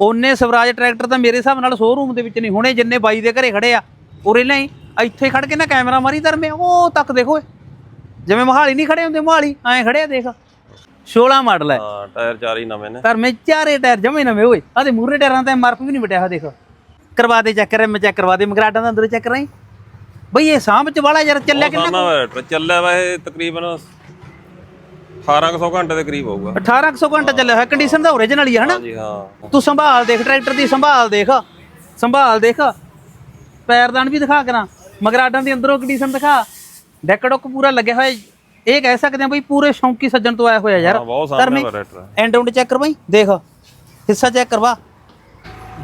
ਉਹਨੇ ਸਵਰਾਜ ਟਰੈਕਟਰ ਤਾਂ ਮੇਰੇ ਹਿਸਾਬ ਨਾਲ ਸ਼ੋਰੂਮ ਦੇ ਵਿੱਚ ਨਹੀਂ ਹੋਣੇ ਜਿੰਨੇ ਬਾਈ ਦੇ ਘਰੇ ਖੜੇ ਆ ਉਰੇ ਨਹੀਂ ਇੱਥੇ ਖੜ ਕੇ ਨਾ ਕੈਮਰਾ ਮਾਰੀ ਧਰਮੇ ਉਹ ਤੱਕ ਦੇਖੋ ਜਿਵੇਂ ਮਹਾਲੀ ਨਹੀਂ ਖੜੇ ਹੁੰਦੇ ਮਹਾਲੀ ਐਂ ਖੜੇ ਆ ਦੇਖ। 16 ਮਾਡਲ ਹੈ ਹਾਂ ਟਾਇਰ ਚਾਰ ਹੀ ਨਵੇਂ ਨੇ। ਧਰਮੇ ਚਾਰੇ ਟਾਇਰ ਜਮੇ ਨਵੇਂ ਓਏ ਆਦੇ ਮੂਰੇ ਟਾਇਰਾਂ ਤੇ ਐਮਆਰਪੀ ਵੀ ਨਹੀਂ ਵਟਿਆ ਹੋਇਆ ਦੇਖ। ਕਰਵਾ ਦੇ ਚੈੱਕ ਕਰ ਮੈਂ ਚੈੱਕ ਕਰਵਾ ਦੇ ਮਗਰਾਟਾਂ ਦਾ ਅੰਦਰ ਚੈੱਕ ਕਰਾਈ ਬਈ ਇਹ ਸਾਂਭ ਚ ਵਾਲਾ ਯਾਰ ਚੱਲਿਆ ਕਿੰਨਾ ਚੱਲਿਆ ਵਾ ਇਹ ਤਕਰੀਬਨ 1800 ਘੰਟੇ ਦੇ ਕਰੀਬ ਹੋਊਗਾ। 1800 ਘੰਟਾ ਚੱਲਿਆ ਹੋਇਆ ਕੰਡੀਸ਼ਨ ਦਾ ਓਰੀਜਨਲ ਹੀ ਹੈ ਹਨਾ? ਹਾਂਜੀ ਹਾਂ। ਤੂੰ ਸੰਭਾਲ ਦੇਖ ਟਰੈਕਟਰ ਦੀ ਸੰਭਾਲ ਦੇਖ ਸੰਭਾਲ ਦੇਖ। ਪੈਰਦਾਨ ਵੀ ਦਿਖਾ ਕਰਾਂ ਮਗਰਾਡਾਂ ਦੀ ਅੰਦਰੋਂ ਕੰਡੀਸ਼ਨ ਦਿਖਾ। ਡੈਕ ਡੁੱਕ ਪੂਰਾ ਲੱਗਿਆ ਹੋਇਆ ਇਹ ਕਹਿ ਸਕਦੇ ਆ ਬਈ ਪੂਰੇ ਸ਼ੌਂਕੀ ਸੱਜਣ ਤੋਂ ਆਇਆ ਹੋਇਆ ਯਾਰ। ਹਾਂ, ਬਹੁਤ ਟਰੈਕਟਰ ਐਂਡ ਆਉਂਡ ਚੈੱਕ ਕਰ ਬਈ ਦੇਖ ਹਿੱਸਾ ਚੈੱਕ ਕਰਵਾ।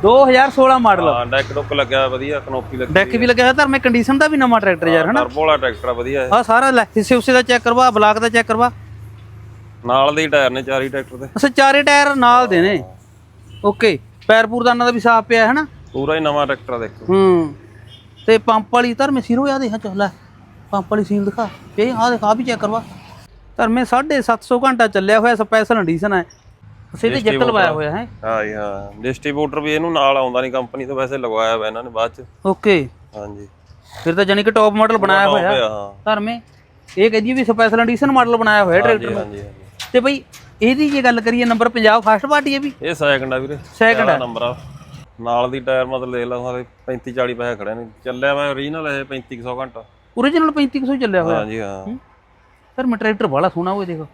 2016 ਮਾਡਲ ਹਾਂ ਡੈਕ ਡੁੱਕ ਲੱਗਿਆ ਵਧੀਆ ਕਨੋਪੀ ਲੱਗੀ ਡੈਕ ਵੀ ਲੱਗਿਆ ਹੋਇਆ ਧਰਮੇ ਕੰਡੀਸ਼ਨ ਦਾ ਵੀ ਨਵਾਂ ਟਰੈਕਟਰ ਯਾਰ ਹਨਾ? ਟਰਬੋ ਵਾਲਾ ਟਰੈਕਟਰ ਆ ਵਧੀਆ ਇਹ। ਆ ਸਾਰਾ ਲੈ ਹਿੱਸੇ ਉਸੇ ਦਾ ਚੈੱਕ ਕਰਵਾ ਬਲਾਕ ਦਾ ਚੈੱਕ ਕਰਵਾ। ਨਾਲ ਦੇ ਹੀ ਟਾਇਰ ਨੇ ਚਾਰ ਹੀ ਟਰੈਕਟਰ ਦੇ। ਅਸਾਂ ਚਾਰੇ ਟਾਇਰ ਨਾਲ ਦੇ ਨੇ? ਓਕੇ ਪੈਰ ਪੂਰਦਾਨਾਂ ਦਾ ਵੀ ਸਾਫ਼ ਪਿਆ ਹੈ ਨਾ ਪੂਰਾ ਹੀ ਨਵਾਂ ਟਰੈਕਟਰ ਆ ਦੇਖੋ। ਹੂੰ ਤੇ ਪੰਪ ਵਾਲੀ ਧਰਮੇ ਸਿਰੋ ਆ ਦੇਖ ਚੱਲ ਲੈ। ਪੰਪ ਵਾਲੀ ਸੀਲ ਦਿਖਾ। ਇਹ ਆ ਦਿਖਾ ਵੀ ਚੈੱਕ ਕਰਵਾ। ਧਰਮੇ 750 ਘੰਟਾ ਚੱਲਿਆ ਹੋਇਆ ਸਪੈਸ਼ਲ ਐਡੀਸ਼ਨ ਹੈ ਅਸੀਂ ਤੇ ਜੈਕ ਲਵਾਇਆ ਹੋਇਆ ਹੈ? ਹਾਂ ਜੀ ਹਾਂ। ਡਿਸਟ੍ਰੀਬਿਊਟਰ ਵੀ ਇਹਨੂੰ ਨਾਲ ਆਉਂਦਾ ਨਹੀਂ ਕੰਪਨੀ ਤੋਂ ਵੈਸੇ ਲਗਵਾਇਆ ਹੋਇਆ ਇਹਨਾਂ ਨੇ ਬਾਅਦ ਚ। ਓਕੇ। ਹਾਂਜੀ। ਫਿਰ ਤਾਂ ਜਾਨੀ ਕਿ ਟੌਪ ਮਾਡਲ ਬਣਾਇਆ ਹੋਇਆ। ਧਰਮੇ ਇਹ ਕਹਦੀ ਵੀ ਸਪੈਸ਼ਲ ਐਡੀਸ਼ਨ ਮਾਡਲ ਬਣਾਇਆ ਹੋਇਆ ਟਰੈਕਟਰ ਹਾਂਜੀ ਹਾਂਜੀ। ਤੇ ਬਈ ਇਹਦੀ ਜੇ ਗੱਲ ਕਰੀਏ ਨੰਬਰ 50 ਫਸਟ ਪਾਰਟੀ ਹੈ ਵੀ। ਇਹ ਸੈਕਿੰਡ ਆ ਵੀਰੇ। ਸੈਕਿੰਡ ਪਹਿਲਾ ਨੰਬਰ ਆ। ਨਾਲ ਦੀ ਟਾਇਰ ਮਤਲਬ ਲੈ ਲਾ ਸਾਰੇ 35 40 ਪੈਸੇ ਖੜੇ ਨੇ। ਚੱਲਿਆ ਵਾ ਓਰੀਜਨਲ ਇਹ 3500 ਘੰਟਾ। ਓਰੀਜਨਲ 3500 ਚੱਲਿਆ ਹੋਇਆ। ਹਾਂਜੀ ਹਾਂ। ਸਰ ਮੈਂ ਟਰੈਕਟਰ ਬੜਾ ਸੋਹਣਾ ਹੋਏ ਦੇਖੋ।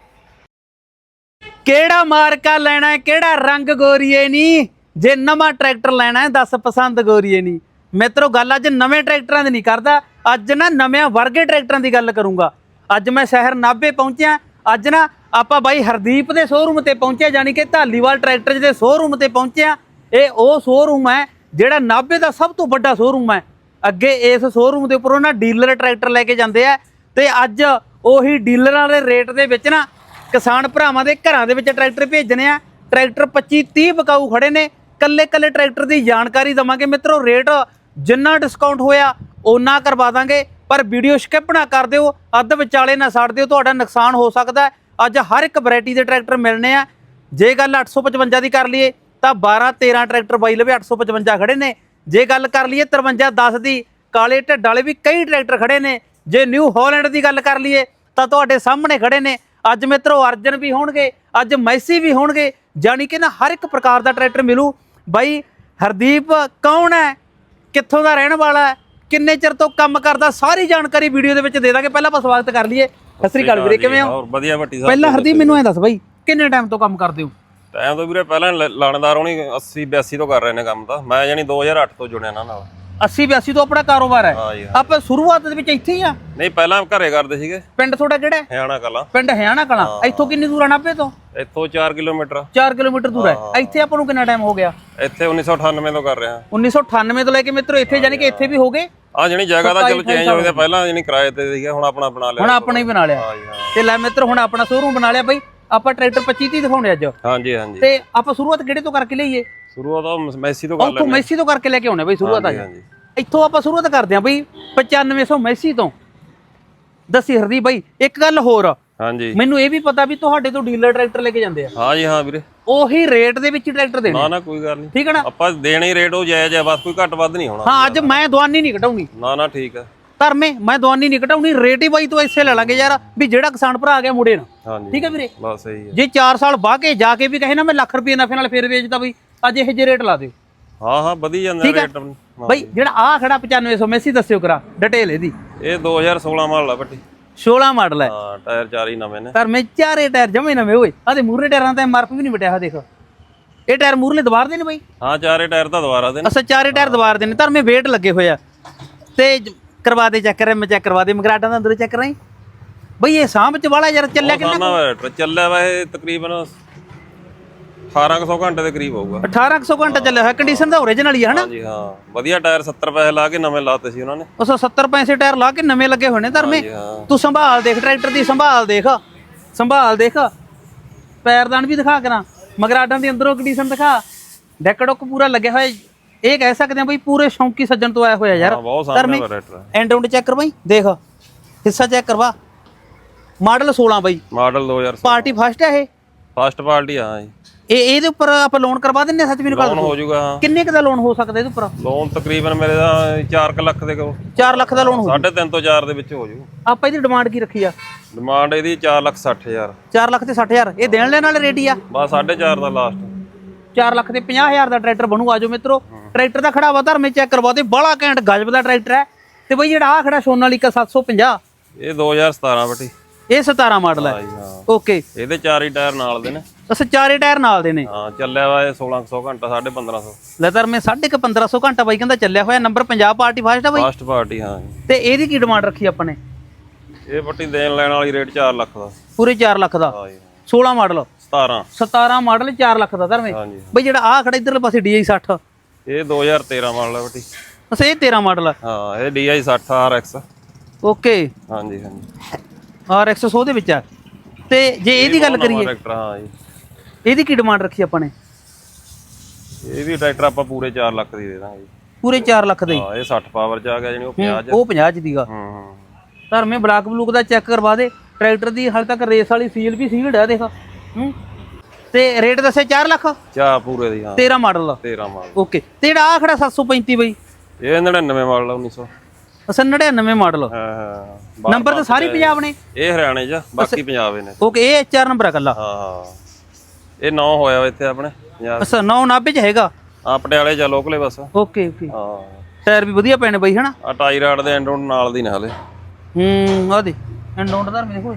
ਕਿਹੜਾ ਮਾਰਕਾ ਲੈਣਾ ਹੈ ਕਿਹੜਾ ਰੰਗ ਗੋਰੀਏ ਨਹੀਂ ਜੇ ਨਵਾਂ ਟਰੈਕਟਰ ਲੈਣਾ ਹੈ ਦੱਸ ਪਸੰਦ ਗੋਰੀਏ ਨਹੀਂ ਮਿੱਤਰੋ ਗੱਲ ਅੱਜ ਨਵੇਂ ਟਰੈਕਟਰਾਂ ਦੀ ਨਹੀਂ ਕਰਦਾ। ਅੱਜ ਨਾ ਨਵੇਂ ਵਰਗੇ ਟਰੈਕਟਰਾਂ ਦੀ ਗੱਲ ਕਰੂੰਗਾ। ਅੱਜ ਮੈਂ ਸ਼ਹਿਰ ਨਾਭੇ ਪਹੁੰਚਿਆ ਅੱਜ ਨਾ ਆਪਾਂ ਬਾਈ ਹਰਦੀਪ ਦੇ ਸ਼ੋਰੂਮ ਤੇ ਪਹੁੰਚੇ ਜਾਨੀ ਕਿ ਢਾਲੀਵਾਲ ਟਰੈਕਟਰ ਦੇ ਸ਼ੋਰੂਮ ਤੇ ਪਹੁੰਚਿਆ ਇਹ ਉਹ ਸ਼ੋਰੂਮ ਹੈ ਜਿਹੜਾ ਨਾਭੇ ਦਾ ਸਭ ਤੋਂ ਵੱਡਾ ਸ਼ੋਰੂਮ ਹੈ। ਅੱਗੇ ਇਸ ਸ਼ੋਰੂਮ ਦੇ ਉੱਪਰੋਂ ਨਾ ਡੀਲਰ ਟਰੈਕਟਰ ਲੈ ਕੇ ਜਾਂਦੇ ਆ ਤੇ ਅੱਜ ਉਹੀ ਡੀਲਰਾਂ ਦੇ ਰੇਟ ਦੇ ਵਿੱਚ ਨਾ ਕਿਸਾਨ ਭਰਾਵਾਂ ਦੇ ਘਰਾਂ ਦੇ ਵਿੱਚ ਟਰੈਕਟਰ ਭੇਜਣੇ ਆ। ਟਰੈਕਟਰ 25 30 ਬਕਾਊ ਖੜੇ ਨੇ। ਕੱਲੇ ਕੱਲੇ ਟਰੈਕਟਰ ਦੀ ਜਾਣਕਾਰੀ ਦਵਾਂਗੇ ਮਿੱਤਰੋ ਰੇਟ ਜਿੰਨਾ ਡਿਸਕਾਊਂਟ ਹੋਇਆ, ਓਨਾ ਕਰਵਾ ਦਾਂਗੇ। ਪਰ ਵੀਡੀਓ ਸਕਿਪ ਨਾ ਕਰ ਦਿਓ, ਅੱਧ ਵਿਚਾਲੇ ਨਾ ਛੱਡ ਦਿਓ, ਤੁਹਾਡਾ ਨੁਕਸਾਨ ਹੋ ਸਕਦਾ ਅੱਜ ਹਰ ਇੱਕ ਵੈਰਾਈਟੀ ਦੇ ਟਰੈਕਟਰ ਮਿਲਣੇ ਆ। ਜੇ ਗੱਲ 855 ਦੀ ਕਰ ਲਈਏ, ਤਾਂ 12 13 ਟਰੈਕਟਰ ਬਾਈ ਲਵੇ 855 ਖੜੇ ਨੇ। ਜੇ ਗੱਲ ਕਰ ਲਈਏ 53 10 ਦੀ, ਕਾਲੇ ਢੱਡ ਵਾਲੇ ਵੀ ਕਈ ਟਰੈਕਟਰ ਖੜੇ ਨੇ। ਜੇ ਨਿਊ ਹਾਲੈਂਡ ਦੀ ਗੱਲ ਕਰ ਲਈਏ, ਤਾਂ ਤੁਹਾਡੇ ਸਾਹਮਣੇ ਖੜੇ ਨੇ। ਅੱਜ ਮਿੱਤਰੋ, ਅਰਜਨ ਵੀ ਹੋਣਗੇ, ਅੱਜ ਮੈਸੀ ਵੀ ਹੋਣਗੇ, ਜਾਣੀ ਕਿ ਨਾ ਹਰ ਇੱਕ ਪ੍ਰਕਾਰ ਦਾ ਟਰੈਕਟਰ ਮਿਲੂ। ਬਾਈ, ਹਰਦੀਪ ਕੌਣ ਹੈ? ਕਿੱਥੋਂ ਦਾ ਰਹਿਣ ਵਾਲਾ ਹੈ? ਕਿੰਨੇ ਚਿਰ ਤੋਂ ਕੰਮ ਕਰਦਾ ਸਾਰੀ ਜਾਣਕਾਰੀ ਵੀਡੀਓ ਦੇ ਵਿੱਚ ਦੇ ਦਾਂਗੇ। ਪਹਿਲਾਂ ਆਪਾਂ ਸਵਾਗਤ ਕਰ ਲਈਏ। ਸਤਿ ਸ੍ਰੀ ਅਕਾਲ ਵੀਰੇ ਕਿਵੇਂ ਹੋ? ਹੋਰ ਵਧੀਆ ਵੱਟੀ ਸਾਹਿਬ ਪਹਿਲਾਂ ਹਰਦੀਪ ਮੈਨੂੰ ਐ ਦੱਸ ਬਾਈ ਕਿੰਨੇ ਟਾਈਮ ਤੋਂ ਕੰਮ ਕਰਦੇ ਹੋ? ਟਾਈਮ ਤੋਂ ਵੀਰੇ ਪਹਿਲਾਂ ਲਾਣੇਦਾਰ ਹੋਣੀ 80 82 ਤੋਂ ਕਰ ਰਹੇ ਨੇ ਕੰਮ ਤਾਂ। ਮੈਂ ਜਾਨੀ 2008 ਤੋਂ ਜੁੜਿਆ ਇਹਨਾਂ ਨਾਲ। 80 82 ਤੋਂ ਆਪਣਾ ਕਾਰੋਬਾਰ ਹੈ। ਹਾਂ ਜੀ ਹਾਂ। ਆਪਾਂ ਸ਼ੁਰੂਆਤ ਦੇ ਵਿੱਚ ਇੱਥੇ ਹੀ ਆ। ਨਹੀਂ ਪਹਿਲਾਂ ਘਰੇ ਕਰਦੇ ਸੀਗੇ। ਪਿੰਡ ਤੁਹਾਡਾ ਕਿਹੜਾ ਹੈ? ਹਰਿਆਣਾ ਕਲਾਂ। ਪਿੰਡ ਹਯਾਣਾ ਕਲਾਂ। ਇੱਥੋਂ ਕਿੰਨੀ ਦੂਰ ਆ ਨਾਭੇ ਤੋਂ? ਇੱਥੋਂ 4 ਕਿਲੋਮੀਟਰ। 4 ਕਿਲੋਮੀਟਰ ਦੂਰ ਹੈ। ਇੱਥੇ ਆਪਾਂ ਨੂੰ ਕਿੰਨਾ ਟਾਈਮ ਹੋ ਗਿਆ? ਇੱਥੇ 1998 ਤੋਂ ਕਰ ਰਿਹਾ। 1998 ਤੋਂ ਲੈ ਕੇ ਮਿੱਤਰੋ ਇੱਥੇ ਜਾਨੀ ਕਿ ਇੱਥੇ ਵੀ ਹੋ ਗਏ। ਆ ਜਣੀ ਜਗ੍ਹਾ ਦਾ ਚਲੋ ਚੇਂਜ ਹੋ ਗਿਆ ਪਹਿਲਾਂ ਜਣੀ ਕਿਰਾਏ ਤੇ ਸੀਗਾ ਹੁਣ ਆਪਣਾ ਬਣਾ ਲਿਆ। ਹੁਣ ਆਪਣਾ ਹੀ ਬਣਾ ਲਿਆ। ਹਾਂ ਜੀ ਹਾਂ। ਤੇ ਲੈ ਮਿੱਤਰ ਹੁਣ ਆਪਣਾ ਸ਼ੋਰੂਮ ਬਣਾ ਲਿਆ। ਬਾਈ ਆਪਾਂ ਟਰੈਕਟਰ 25 30 ਦਿਖਾਉਣੇ ਅੱਜ। ਹਾਂਜੀ ਹਾਂਜੀ। ਤੇ ਆਪਾਂ ਸ਼ੁਰੂਆਤ ਕਿਹੜੇ ਤੋਂ ਕਰਕੇ ਲਈਏ? ਸ਼ੁਰੂਆਤ ਤਾਂ ਮੈਸੀ ਤੋਂ ਕਰ ਉੱਥੋਂ ਮੈਸੀ ਤੋਂ ਕਰਕੇ ਲੈ ਕੇ ਆਉਣੇ ਬਾਈ ਸ਼ੁਰੂਆਤ ਅੱਜ ਹਾਂਜੀ। ਇੱਥੋਂ ਆਪਾਂ ਸ਼ੁਰੂਆਤ ਕਰਦੇ ਹਾਂ ਬਈ 9500 ਮੈਸੀ ਤੋਂ। ਦੱਸੀ ਹਰਦੀ ਬਾਈ ਇੱਕ ਗੱਲ ਹੋਰ। ਹਾਂਜੀ। ਮੈਨੂੰ ਇਹ ਵੀ ਪਤਾ ਵੀ ਤੁਹਾਡੇ ਤੋਂ ਡੀਲਰ ਟਰੈਕਟਰ ਲੈ ਕੇ ਜਾਂਦੇ ਆ। ਹਾਂ ਜੀ ਹਾਂ ਵੀਰੇ। ਉਹੀ ਰੇਟ ਦੇ ਵਿੱਚ ਟਰੈਕਟਰ ਦੇਣੇ ਨਾ ਨਾ ਕੋਈ ਗੱਲ ਨਹੀਂ। ਠੀਕ ਹੈ ਨਾ? ਆਪਾਂ ਦੇਣੇ ਰੇਟ ਉਹ ਜਾਇਜ਼ ਹੈ ਬਸ ਕੋਈ ਘੱਟ ਵੱਧ ਨਹੀਂ ਹੋਣਾ। ਹਾਂ ਅੱਜ ਮੈਂ ਦਵਾਨੀ ਨਹੀਂ ਘਟਾਉਣੀ ਨਾ ਨਾ ਠੀਕ ਹੈ ਧਰਮੇ ਮੈਂ ਦਵਾਨੀ ਨਹੀਂ ਘਟਾਉਣੀ ਰੇਟ ਹੀ ਬਾਈ ਤੋਂ ਐਸੇ ਲੈ ਲਾਂਗੇ ਯਾਰ ਵੀ ਜਿਹੜਾ ਕਿਸਾਨ ਭਰਾ ਆ ਗਿਆ ਮੁੜੇ ਨਾ ਹਾਂਜੀ। ਠੀਕ ਹੈ ਵੀਰੇ? ਬਸ ਸਹੀ ਹੈ ਜੇ 4 ਸਾਲ ਬਾਅਦ ਕੇ ਜਾ ਕੇ ਵੀ ਕਹੇ ਨਾ ਮੈਂ ਲੱਖ ਰੁਪਏ ਨਫੇ ਨਾਲ ਫੇਰ ਵੇਚਦਾ ਬਈ। ਅੱਜ ਇਹ ਜੇ ਰੇਟ ਲਾ ਦਿਓ। ਹਾਂ ਹਾਂ ਵਧੀ ਜਾਂਦਾ ਹੈ। ਰੇਟ ਬਈ ਜਿਹੜਾ ਆ ਖੜਾ 9500 ਮੈਸੀ ਦੱਸਿਓ ਕਰਾ ਡਿਟੇਲ ਇਹਦੀ। ਇਹ 2016 ਮਾਡਲ ਆ ਬੱਟੀ। 16 ਮਾਡਲ ਹੈ। ਹਾਂ ਟਾਇਰ ਚਾਰ ਹੀ ਨਵੇਂ ਨੇ। ਪਰ ਮੈਂ ਚਾਰੇ ਟਾਇਰ ਜਮੇ ਨਵੇਂ ਓਏ। ਆਦੇ ਮੂਰੇ ਟਾਇਰਾਂ ਤੇ ਐਮਆਰਪੀ ਵੀ ਨਹੀਂ ਵਟਿਆ ਹੋਇਆ ਦੇਖ। ਇਹ ਟਾਇਰ ਮੂਰਲੇ ਦਵਾਰ ਦੇ ਨੇ ਬਈ? ਹਾਂ ਚਾਰੇ ਟਾਇਰ ਤਾਂ ਦੁਬਾਰਾ ਦੇ ਨੇ। ਅਸਾਂ ਚਾਰੇ ਟਾਇਰ ਦਵਾਰ ਦੇ ਨੇ ਧਰਮੇ ਵੇਟ ਲੱਗੇ ਹੋਏ ਆ। ਤੇ ਕਰਵਾ ਦੇ ਚੈੱਕ ਕਰ ਮੈਂ ਚੈੱਕ ਕਰਵਾ ਦੇ ਮਗਰਾਟਾਂ ਦਾ ਅੰਦਰ ਚੈੱਕ ਕਰਾਈ ਬਈ ਇਹ ਸਾਂਭ ਚ ਵਾਲਾ ਯਾਰ ਚੱਲਿਆ ਕਿੰਨਾ ਚੱਲਿਆ ਵਾ ਇਹ ਤਕਰੀਬਨ 1800 ਘੰਟੇ ਦੇ ਕਰੀਬ ਹੋਊਗਾ। 1800 ਘੰਟਾ ਚੱਲਿਆ ਹੋਇਆ ਕੰਡੀਸ਼ਨ ਦਾ ਓਰੀਜਨਲ ਹੀ ਹੈ ਹਨਾ? ਹਾਂਜੀ ਹਾਂ। ਵਧੀਆ ਟਾਇਰ 70 ਪੈਸੇ ਲਾ ਕੇ ਨਵੇਂ ਲਾਤੇ ਸੀ ਉਹਨਾਂ ਨੇ। ਉਸ 70 ਪੈਸੇ ਟਾਇਰ ਲਾ ਕੇ ਨਵੇਂ ਲੱਗੇ ਨੇ ਧਰਮੇ। ਹਾਂ। ਤੂੰ ਸੰਭਾਲ ਦੇਖ ਟਰੈਕਟਰ ਦੀ ਸੰਭਾਲ ਦੇਖ ਸੰਭਾਲ ਦੇਖ। ਪੈਰਦਾਨ ਵੀ ਦਿਖਾ ਕਰਾਂ ਮਗਰਾਡਾਂ ਦੀ ਅੰਦਰੋਂ ਕੰਡੀਸ਼ਨ ਦਿਖਾ। ਡੈਕ ਡੁੱਕ ਪੂਰਾ ਲੱਗਿਆ ਹੋਇਆ ਇਹ ਕਹਿ ਸਕਦੇ ਆ ਬਈ ਪੂਰੇ ਸ਼ੌਂਕੀ ਸੱਜਣ ਤੋਂ ਆਇਆ ਹੋਇਆ ਯਾਰ। ਹਾਂ ਬਹੁਤ ਸਾਹਮਣੇ ਐਂਡ ਆਉਂਡ ਚੈੱਕ ਕਰ ਬਈ ਦੇਖ ਹਿੱਸਾ ਚੈੱਕ ਕਰਵਾ। ਮਾਡਲ 16 ਬਈ। ਮਾਡਲ 2000 ਪਾਰਟੀ ਫਸਟ ਹੈ ਇਹ? ਫਸਟ ਪਾਰਟੀ ਹਾਂ ਜੀ। ਇਹ ਇਹਦੇ ਉੱਪਰ ਆਪਾਂ ਲੋਨ ਕਰਵਾ ਦਿੰਨੇ ਆ ਸੱਚ ਮੈਨੂੰ ਲੋਨ ਹੋ ਜਾਊਗਾ। ਹਾਂ ਕਿੰਨੇ ਕੁ ਦਾ ਲੋਨ ਹੋ ਸਕਦਾ ਇਹਦੇ ਉੱਪਰ? ਲੋਨ ਤਕਰੀਬਨ ਮੇਰੇ ਦਾ 4 ਲੱਖ ਦੇ ਕੋਲ 4 ਲੱਖ ਦਾ ਲੋਨ ਹੋ 3.5 ਤੋਂ 4 ਦੇ ਵਿੱਚ ਹੋ ਜਾਊ। ਆਪਾਂ ਇਹਦੀ ਡਿਮਾਂਡ ਕੀ ਰੱਖੀ ਆ? ਡਿਮਾਂਡ ਇਹਦੀ 4 ਲੱਖ 60 ਹਜ਼ਾਰ। 4 ਲੱਖ ਤੇ 60000 ਇਹ ਦੇਣ ਲੈਣ ਵਾਲੇ ਰੇਟ ਹੀ ਆ? ਬਸ 4.5 ਦਾ ਲਾਸਟ 4 ਲੱਖ ਤੇ 50000 ਦਾ ਟਰੈਕਟਰ ਬਣੂ ਆਜੋ ਮਿੱਤਰੋ। ਟਰੈਕਟਰ ਦਾ ਖੜਾ ਵਾ ਧਰਮੇ ਚੈੱਕ ਕਰਵਾ ਦੇ ਬੜਾ ਘੈਂਟ ਗਜਬ ਦਾ ਟਰੈਕਟਰ ਹੈ। ਤੇ ਬਈ ਜਿਹੜਾ ਆ ਖੜਾ ਸੋਨਾਲੀਕਾ 750 ਇਹ 2017 ਬਟੀ ਇਹ 17 ਮਾਡਲ ਹੈ। ਓਕੇ ਇਹਦੇ ਚਾਰ ਹੀ ਟਾਇਰ ਨਾਲ ਦੇ ਨੇ। ਅਸ ਚਾਰੇ ਟਾਇਰ ਨਾਲ ਦੇ ਨੇ। ਹਾਂ ਚੱਲਿਆ ਵਾ ਇਹ 1600 ਘੰਟਾ 1550 ਲੈ ਧਰਮੇ 1550 ਘੰਟਾ ਬਾਈ ਕਹਿੰਦਾ ਚੱਲਿਆ ਹੋਇਆ। ਨੰਬਰ ਪੰਜਾਬ ਪਾਰਟੀ ਫਾਸਟ ਆ ਬਾਈ? ਫਸਟ ਪਾਰਟੀ ਹਾਂ। ਤੇ ਇਹਦੀ ਕੀ ਡਿਮਾਂਡ ਰੱਖੀ ਆਪਾਂ ਨੇ? ਇਹ ਪੱਟੀ ਦੇਣ ਲੈਣ ਵਾਲੀ ਰੇਟ 4 ਲੱਖ ਦਾ। ਪੂਰੇ 4 ਲੱਖ ਦਾ। ਹਾਂ ਜੀ। 16 ਮਾਡਲ। 17 17 ਮਾਡਲ 4 ਲੱਖ ਦਾ ਧਰਮੇ ਬਈ ਜਿਹੜਾ ਆ ਖੜਾ ਇਧਰਲੇ ਪਾਸੇ DI 60 ਇਹ 2013 ਮਾਡਲ ਹੈ ਬਟੀ ਬਸ ਇਹ 13 ਮਾਡਲ ਹਾਂ। ਇਹ DI 60 RX ਓਕੇ ਹਾਂਜੀ ਹਾਂਜੀ RX 100 ਦੇ ਵਿੱਚ ਆ। ਤੇ ਜੇ ਇਹਦੀ ਗੱਲ ਕਰੀਏ। ਟਰੈਕਟਰ ਹਾਂ ਜੀ। ਇਹਦੀ ਕੀ ਡਿਮਾਂਡ ਰੱਖੀ ਆਪਾਂ ਨੇ? ਇਹ ਵੀ ਟਰੈਕਟਰ ਆਪਾਂ ਪੂਰੇ 4 ਲੱਖ ਦੀ ਦੇ ਦਾਂਗੇ। ਪੂਰੇ 4 ਲੱਖ ਦੇ। ਹਾਂ ਇਹ 60 ਪਾਵਰ ਚ ਆ ਗਿਆ ਜਾਨੀ ਉਹ 50 ਚ। ਉਹ 50 ਚ ਦੀਗਾ। ਹੂੰ ਹੂੰ। ਧਰਮੇ ਬਲਾਕ ਬਲੂਕ ਦਾ ਚੈੱਕ ਕਰਵਾ ਦੇ। ਟਰੈਕਟਰ ਦੀ ਹਾਲੇ ਤੱਕ ਰੇਸ ਵਾਲੀ ਸੀਲ ਵੀ ਸੀਲਡ ਹੈ ਦੇਖ। ਹੂੰ। ਤੇ ਰੇਟ ਦੱਸਿਆ 4 ਲੱਖ? ਚਾ ਪੂਰੇ ਦੀ ਹਾਂ। 13 ਮਾਡਲ 13 ਮਾਡਲ ਓਕੇ ਤੇ ਜਿਹੜਾ ਆ ਖੜਾ 735 ਬਈ। ਇਹ 99 ਮਾਡਲ ਆ 1900 ਅਸਾਂ 99 ਮਾਡਲ ਹਾਂ ਹਾਂ। ਨੰਬਰ ਤਾਂ ਸਾਰੇ ਪੰਜਾਬ ਨੇ। ਇਹ ਹਰਿਆਣੇ ਚ ਬਾਕੀ ਪੰਜਾਬ ਨੇ। ਓਕੇ ਇਹ ਚਾਰ ਨੰਬਰ ਆ ਕੱਲਾ ਹਾਂ ਹਾਂ। ਇਹ 9 ਹੋਇਆ ਇੱਥੇ ਆਪਣੇ ਅਸਾਂ 9 ਨਾਭੇ ਚ ਹੈਗਾ? ਆ ਪਟਿਆਲੇ ਚ ਲੋਕਲੇ ਬਸ। Okay okay. ਹਾਂ। ਟਾਇਰ ਵੀ ਵਧੀਆ ਪੈਣੇ ਬਈ ਹਨਾ? ਆ ਟਾਈ ਰਾਡ ਦੇ ਐਂਡ ਨਾਲ ਦੀ ਨੇ ਹਲੇ। ਹੂੰ ਆ ਦੇ। ਐਂਡ ਨੋਟ ਦਾ ਮੇਰੇ ਕੋਲ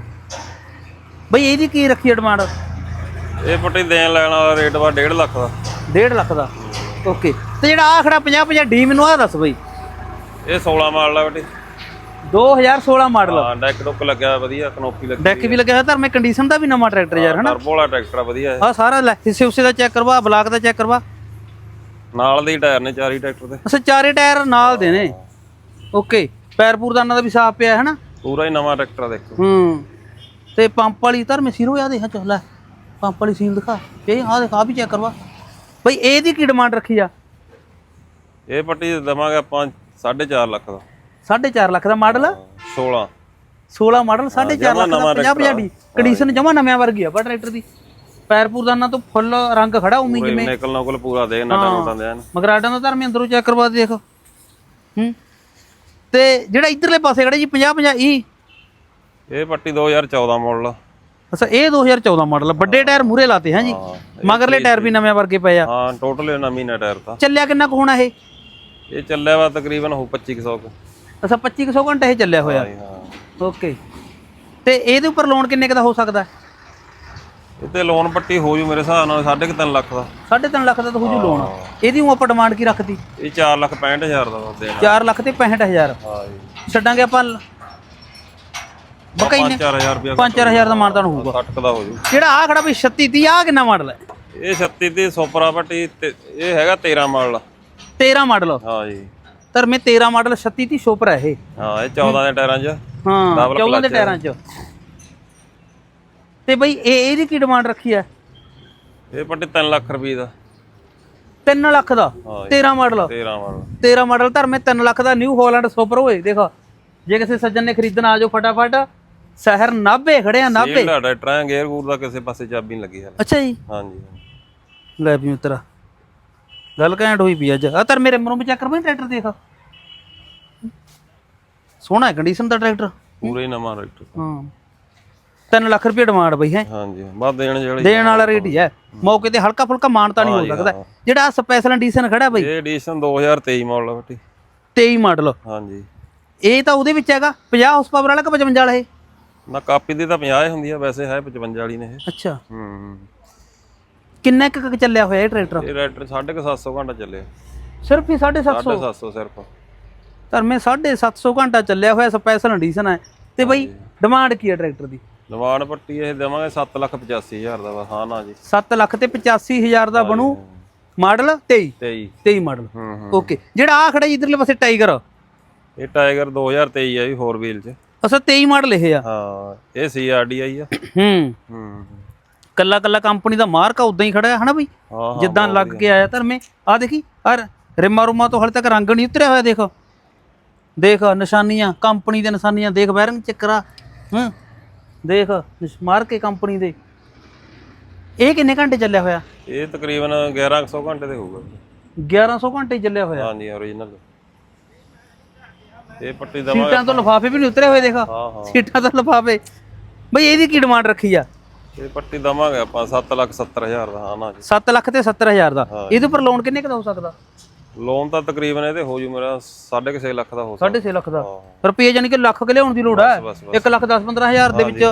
ਬਈ ਇਹਦੀ ਕੀ ਰੱਖੀ ਡਿਮਾਂਡ ਇਹ ਪੱਟੀ ਦੇਣ ਲੈਣ ਵਾਲਾ ਰੇਟ ਵਾ 1.5 ਲੱਖ ਦਾ। 1.5 ਲੱਖ ਦਾ। ਓਕੇ। ਤੇ ਜਿਹੜਾ ਆ ਖੜਾ 50 50 ਡੀ ਮੈਨੂੰ ਆ ਦੱਸ ਬਈ। ਇਹ 16 ਮਾਡਲ ਆ ਬੇਟੀ 2016 ਮਾਡਲ। ਹਾਂ ਡੈਕ ਡੁੱਕ ਲੱਗਿਆ ਵਧੀਆ ਕਨੋਪੀ ਲੱਗੀ ਡੈਕ ਵੀ ਲੱਗਿਆ ਹੋਇਆ ਧਰਮੇ ਕੰਡੀਸ਼ਨ ਦਾ ਵੀ ਨਵਾਂ ਟਰੈਕਟਰ ਯਾਰ ਹਨਾ? ਟਰਬੋ ਵਾਲਾ ਟਰੈਕਟਰ ਆ ਵਧੀਆ ਹੈ ਆ ਸਾਰਾ ਲੈ ਹਿੱਸੇ ਉਸੇ ਦਾ ਚੈੱਕ ਕਰਵਾ ਬਲਾਕ ਦਾ ਚੈੱਕ ਕਰਵਾ। ਨਾਲ ਦੇ ਹੀ ਟਾਇਰ ਨੇ ਚਾਰੀ ਟਰੈਕਟਰ ਦੇ। ਅਸਾਂ ਚਾਰੇ ਟਾਇਰ ਨਾਲ ਦੇ ਨੇ। ਓਕੇ ਪੈਰ ਪੂਰਦਾਨਾ ਦਾ ਵੀ ਸਾਫ਼ ਪਿਆ ਹੈ ਹਨਾ? ਪੂਰਾ ਹੀ ਨਵਾਂ ਟਰੈਕਟਰ ਆ ਦੇਖੋ। ਹੂੰ। ਤੇ ਪੰਪ ਵਾਲੀ ਧਰਮੇ ਸਿਰੋ ਆ ਦੇ ਹਾਂ ਚੱਲ ਲੈ। ਪੰਪ ਵਾਲੀ ਸੀਲ ਦਿਖਾ। ਇਹ ਆ ਦਿਖਾ ਵੀ ਚੈੱਕ ਕਰਵਾ। ਬਈ ਇਹਦੀ ਕੀ ਡਿਮਾਂਡ ਰੱਖੀ ਆ? ਇਹ ਪੱਟੀ ਦਵਾਂਗੇ ਆਪਾਂ 4.5 ਲੱਖ ਦਾ। 4.5 ਲੱਖ ਦਾ ਮਾਡਲ? 16 16 ਮਾਡਲ 4.5 ਜਮਾਂ ਲੱਖ ਦਾ ਨਵਾਂ 50 50 ਦੀ। ਕੰਡੀਸ਼ਨ ਜਮਾ ਨਵਿਆਂ ਵਰਗੀ ਆ ਬਾ ਟਰੈਕਟਰ ਦੀ। ਪੈਰ ਪੂਰਦਾਨਾ ਤੋਂ ਫੁੱਲ ਰੰਗ ਖੜਾ ਉਮੀ ਜਿਵੇਂ ਨਿਕਲ ਨਾ ਕੋਲ ਪੂਰਾ ਦੇ ਨਾ ਟਾਂ ਦੇ ਹਨ ਮਗਰਾਡਾਂ ਦਾ ਧਰਮੇ ਅੰਦਰੋਂ ਚੈੱਕ ਕਰਵਾ ਦੇ ਦੇਖ। ਹੂੰ। ਤੇ ਜਿਹੜਾ ਇਧਰਲੇ ਪਾਸੇ ਖੜਾ ਜੀ 50 50 ਈ। ਇਹ ਪੱਟੀ 2014 ਮਾਡਲ ਅੱਛਾ ਇਹ 2014 ਮਾਡਲ ਵੱਡੇ ਟਾਇਰ ਮੂਰੇ ਲਾਤੇ ਹਾਂ ਜੀ? ਮਗਰਲੇ ਟਾਇਰ ਵੀ ਨਵੇਂ ਵਰਗੇ ਪਏ ਆ। ਹਾਂ ਟੋਟਲ ਨਵੀਂ ਨਾ ਟਾਇਰ ਤਾਂ। ਚੱਲਿਆ ਕਿੰਨਾ ਕੁ ਹੋਣਾ ਇਹ? ਇਹ ਚੱਲਿਆ ਵਾ ਤਕਰੀਬਨ ਹੋ 2500 ਕੁ ਅੱਛਾ 2500 ਘੰਟੇ ਇਹ ਚੱਲਿਆ ਹੋਇਆ। ਹਾਂ ਹਾਂ। ਓਕੇ। ਤੇ ਇਹਦੇ ਉੱਪਰ ਲੋਨ ਕਿੰਨੇ ਕੁ ਦਾ ਹੋ ਸਕਦਾ? ਇਹ ਤੇ ਲੋਨ ਪੱਟੀ ਹੋ ਜੂ ਮੇਰੇ ਹਿਸਾਬ ਨਾਲ 3.5 ਲੱਖ ਦਾ। 3.5 ਲੱਖ ਦਾ ਤਾਂ ਹੋ ਜੂ ਲੋਨ ਇਹਦੀ ਉਹ ਆਪਾਂ ਡਿਮਾਂਡ ਕੀ ਰੱਖਦੀ ਇਹ 4 ਲੱਖ 65000 ਦਾ ਵਾ ਦੇਣਾ। 4 ਲੱਖ ਤੇ 65000 ਹਾਂ ਜੀ ਛੱਡਾਂਗੇ ਆਪਾਂ ਬਕਾਈ ਨੇ। 5000 ਰੁਪਇਆ 5000 ਦਾ ਮਾਨਤਾਨ ਹੋਊਗਾ। 60 ਦਾ ਹੋ ਜੂ। ਜਿਹੜਾ ਆ ਖੜਾ ਵੀ 36 30 ਆ ਕਿੰਨਾ ਮਾਡਲ ਹੈ? ਇਹ 36 ਦੀ ਸੁਪਰਾ ਪੱਟੀ ਤੇ ਇਹ ਹੈਗਾ 13 ਮਾਡਲ। 13 ਮਾਡਲ। ਹਾਂ ਜੀ। ਧਰਮੇ 13 ਮਾਡਲ 36 30 ਸ਼ੋਪਰ ਹੈ ਇਹ। ਹਾਂ ਇਹ 14 ਦੇ ਟਾਇਰਾਂ 'ਚ। ਹਾਂ Double 14 ਦੇ ਟਾਇਰਾਂ 'ਚ। ਤੇ ਬਈ ਇਹ ਇਹਦੀ ਕੀ ਡਿਮਾਂਡ ਰੱਖੀ ਹੈ ਇਹ ਪੱਟੀ 3 ਲੱਖ ਰੁਪਏ ਦਾ। 3 ਲੱਖ ਦਾ? ਹਾਂ 13 ਮਾਡਲ। 13 ਮਾਡਲ। 13 ਮਾਡਲ ਧਰਮੇ 3 ਲੱਖ ਦਾ ਨਿਊ ਹਾਲੈਂਡ ਸੁਪਰ ਹੋਏ ਦੇਖ। ਜੇ ਕਿਸੇ ਸੱਜਣ ਨੇ ਖਰੀਦਣਾ ਆਜੋ ਫਟਾਫਟ। ਸ਼ਹਿਰ ਨਾਭੇ ਖੜੇ ਆ ਨਾਭੇ। ਦਾ ਟਰੈਕਟਰ ਹੈ ਗੇਅਰ ਗੂਰ ਦਾ ਕਿਸੇ ਪਾਸੇ ਚਾਬੀ ਨਹੀਂ ਲੱਗੀ ਹਾਲੇ। ਅੱਛਾ ਜੀ। ਹਾਂਜੀ। ਲੈ ਵੀ ਮਿੱਤਰਾ ਗੱਲ ਘੈਂਟ ਹੋਈ ਪਈ ਅੱਜ। ਆ ਤਰ ਮੇਰੇ ਮਰੋਂ ਚੈੱਕ ਕਰਵਾਈ ਟਰੈਕਟਰ ਦੇਖ। ਸੋਹਣਾ ਹੈ ਕੰਡੀਸ਼ਨ ਦਾ ਟਰੈਕਟਰ ਪੂਰਾ ਨਵਾਂ ਟਰੈਕਟਰ ਹਾਂ। 3 ਲੱਖ ਰੁਪਏ ਡਿਮਾਂਡ ਬਈ ਹੈ। ਹਾਂਜੀ ਬਸ ਦੇਣ ਜਿਹੜੇ ਦੇਣ ਵਾਲਾ ਰੇਟ ਹੀ ਹੈ। ਮੌਕੇ ਤੇ ਹਲਕਾ ਫੁਲਕਾ ਮਾਨਤਾ ਨਹੀਂ ਹੋ ਸਕਦਾ। ਜਿਹੜਾ ਸਪੈਸ਼ਲ ਐਡੀਸ਼ਨ ਖੜਾ ਬਈ। ਇਹ ਐਡੀਸ਼ਨ 2023 ਮਾਡਲ ਬੇਟੀ 23 ਮਾਡਲ ਹਾਂਜੀ। ਇਹ ਤਾਂ ਉਹਦੇ ਵਿੱਚ ਹੈਗਾ 50 ਹਾਰਸ ਪਾਵਰ ਵਾਲਾ ਕਿ 55 ਵਾਲਾ ਇਹ? ਨਾ ਕਾਪੀ ਦੀ ਤਾਂ 50 ਹੀ ਹੁੰਦੀ ਆ ਵੈਸੇ ਹੈ 55 ਵਾਲੀ ਨੇ ਇਹ। ਅੱਛਾ। ਹੂੰ। ਕਿੰਨਾ ਕੁ ਕੁ ਚੱਲਿਆ ਹੋਇਆ ਇਹ ਟਰੈਕਟਰ? ਇਹ ਟਰੈਕਟਰ 750 ਘੰਟਾ ਚੱਲਿਆ। ਸਿਰਫ ਹੀ 750 750 ਸਿਰਫ। ਧਰਮੇ 750 ਘੰਟਾ ਚੱਲਿਆ ਹੋਇਆ ਸਪੈਸ਼ਲ ਐਡੀਸ਼ਨ ਹੈ। ਤੇ ਬਈ ਡਿਮਾਂਡ ਕੀ ਹੈ ਟਰੈਕਟਰ ਦੀ? ਨਵਾਨ ਪੱਟੀ ਇਹ ਦੇਵਾਂਗੇ 785000 ਦਾ ਵਾ ਹਾਂ ਨਾ ਜੀ। 7 ਲੱਖ ਤੇ 85000 ਦਾ ਬਣੂ ਮਾਡਲ 23 23 23 ਮਾਡਲ। ਹੂੰ ਹੂੰ ਓਕੇ। ਜਿਹੜਾ ਆ ਖੜਾ ਜੀ ਇਧਰਲੇ ਪਾਸੇ ਟਾਈਗਰ? ਇਹ ਟਾਈਗਰ 2023 ਆ ਜੀ 4 ਵੀਲ ਚ। ਅਸਾ 23 ਮਾਡਲ ਇਹ ਆ। ਹਾਂ ਇਹ ਸੀਆਰਡੀਆਈ ਆ। ਹੂੰ ਹੂੰ। ਕੱਲਾ ਕੱਲਾ ਕੰਪਨੀ ਦਾ ਮਾਰਕ ਉਦਾਂ ਹੀ ਖੜਾ ਹੈ ਹਨਾ ਬਈ? ਹਾਂ ਹਾਂ ਜਿੱਦਾਂ ਲੱਗ ਕੇ ਆਇਆ ਧਰਮੇ ਆ ਦੇਖੀ ਅਰ ਰਿਮਾ ਰੁਮਾ ਤੋਂ ਹਲੇ ਤੱਕ ਰੰਗ ਨਹੀਂ ਉਤਰਿਆ ਹੋਇਆ ਦੇਖ। ਦੇਖ ਨਿਸ਼ਾਨੀਆਂ ਕੰਪਨੀ ਦੇ ਨਿਸ਼ਾਨੀਆਂ ਦੇਖ ਬੈਰਿੰਗ ਚੱਕਰਾ ਹੂੰ। ਦੇਖ ਨਿਸ਼- ਮਾਰ ਕੇ ਕੰਪਨੀ ਦੇ। ਇਹ ਕਿੰਨੇ ਘੰਟੇ ਚੱਲਿਆ ਹੋਇਆ? ਇਹ ਤਕਰੀਬਨ 1100 ਘੰਟੇ ਤੇ ਹੋਊਗਾ 1100 ਘੰਟੇ ਹੀ ਚੱਲਿਆ ਹੋਇਆ। ਹਾਂਜੀ ਓਰੀਜਨਲ ਇਹ ਪੱਟੀ ਦਵਾਂਗੇ ਸੀਟਾਂ ਤੋਂ ਲਫਾਫੇ ਵੀ ਨਹੀਂ ਉਤਰੇ ਹੋਏ ਦੇਖ। ਹਾਂ ਹਾਂ। ਸੀਟਾਂ ਤੋਂ ਲਫਾਫੇ। ਬਈ ਇਹਦੀ ਕੀ ਡਿਮਾਂਡ ਰੱਖੀ ਆ? ਇਹ ਪੱਟੀ ਦਵਾਂਗੇ ਆਪਾਂ 7 ਲੱਖ 70 ਹਜ਼ਾਰ ਦਾ ਹਾਂ ਨਾ ਜੀ। 7 ਲੱਖ ਤੇ 70000 ਦਾ। ਇਹਦੇ ਉੱਪਰ ਲੋਨ ਕਿੰਨੇ ਕੁ ਦਾ ਹੋ ਸਕਦਾ? ਲੋਨ ਤਾਂ ਤਕਰੀਬਨ ਇਹਦੇ ਹੋ ਜੂ ਮੇਰਾ 6.5 ਲੱਖ ਦਾ ਹੋ ਸਕਦਾ। 6.5 ਲੱਖ ਦਾ। ਰੁਪਏ ਜਾਨੀ ਕਿ ਲੱਖ ਕਿ ਲਿਆਉਣ ਦੀ ਲੋੜ ਹੈ? ਬਸ, 1 ਲੱਖ 10 15000 ਦੇ ਵਿੱਚ।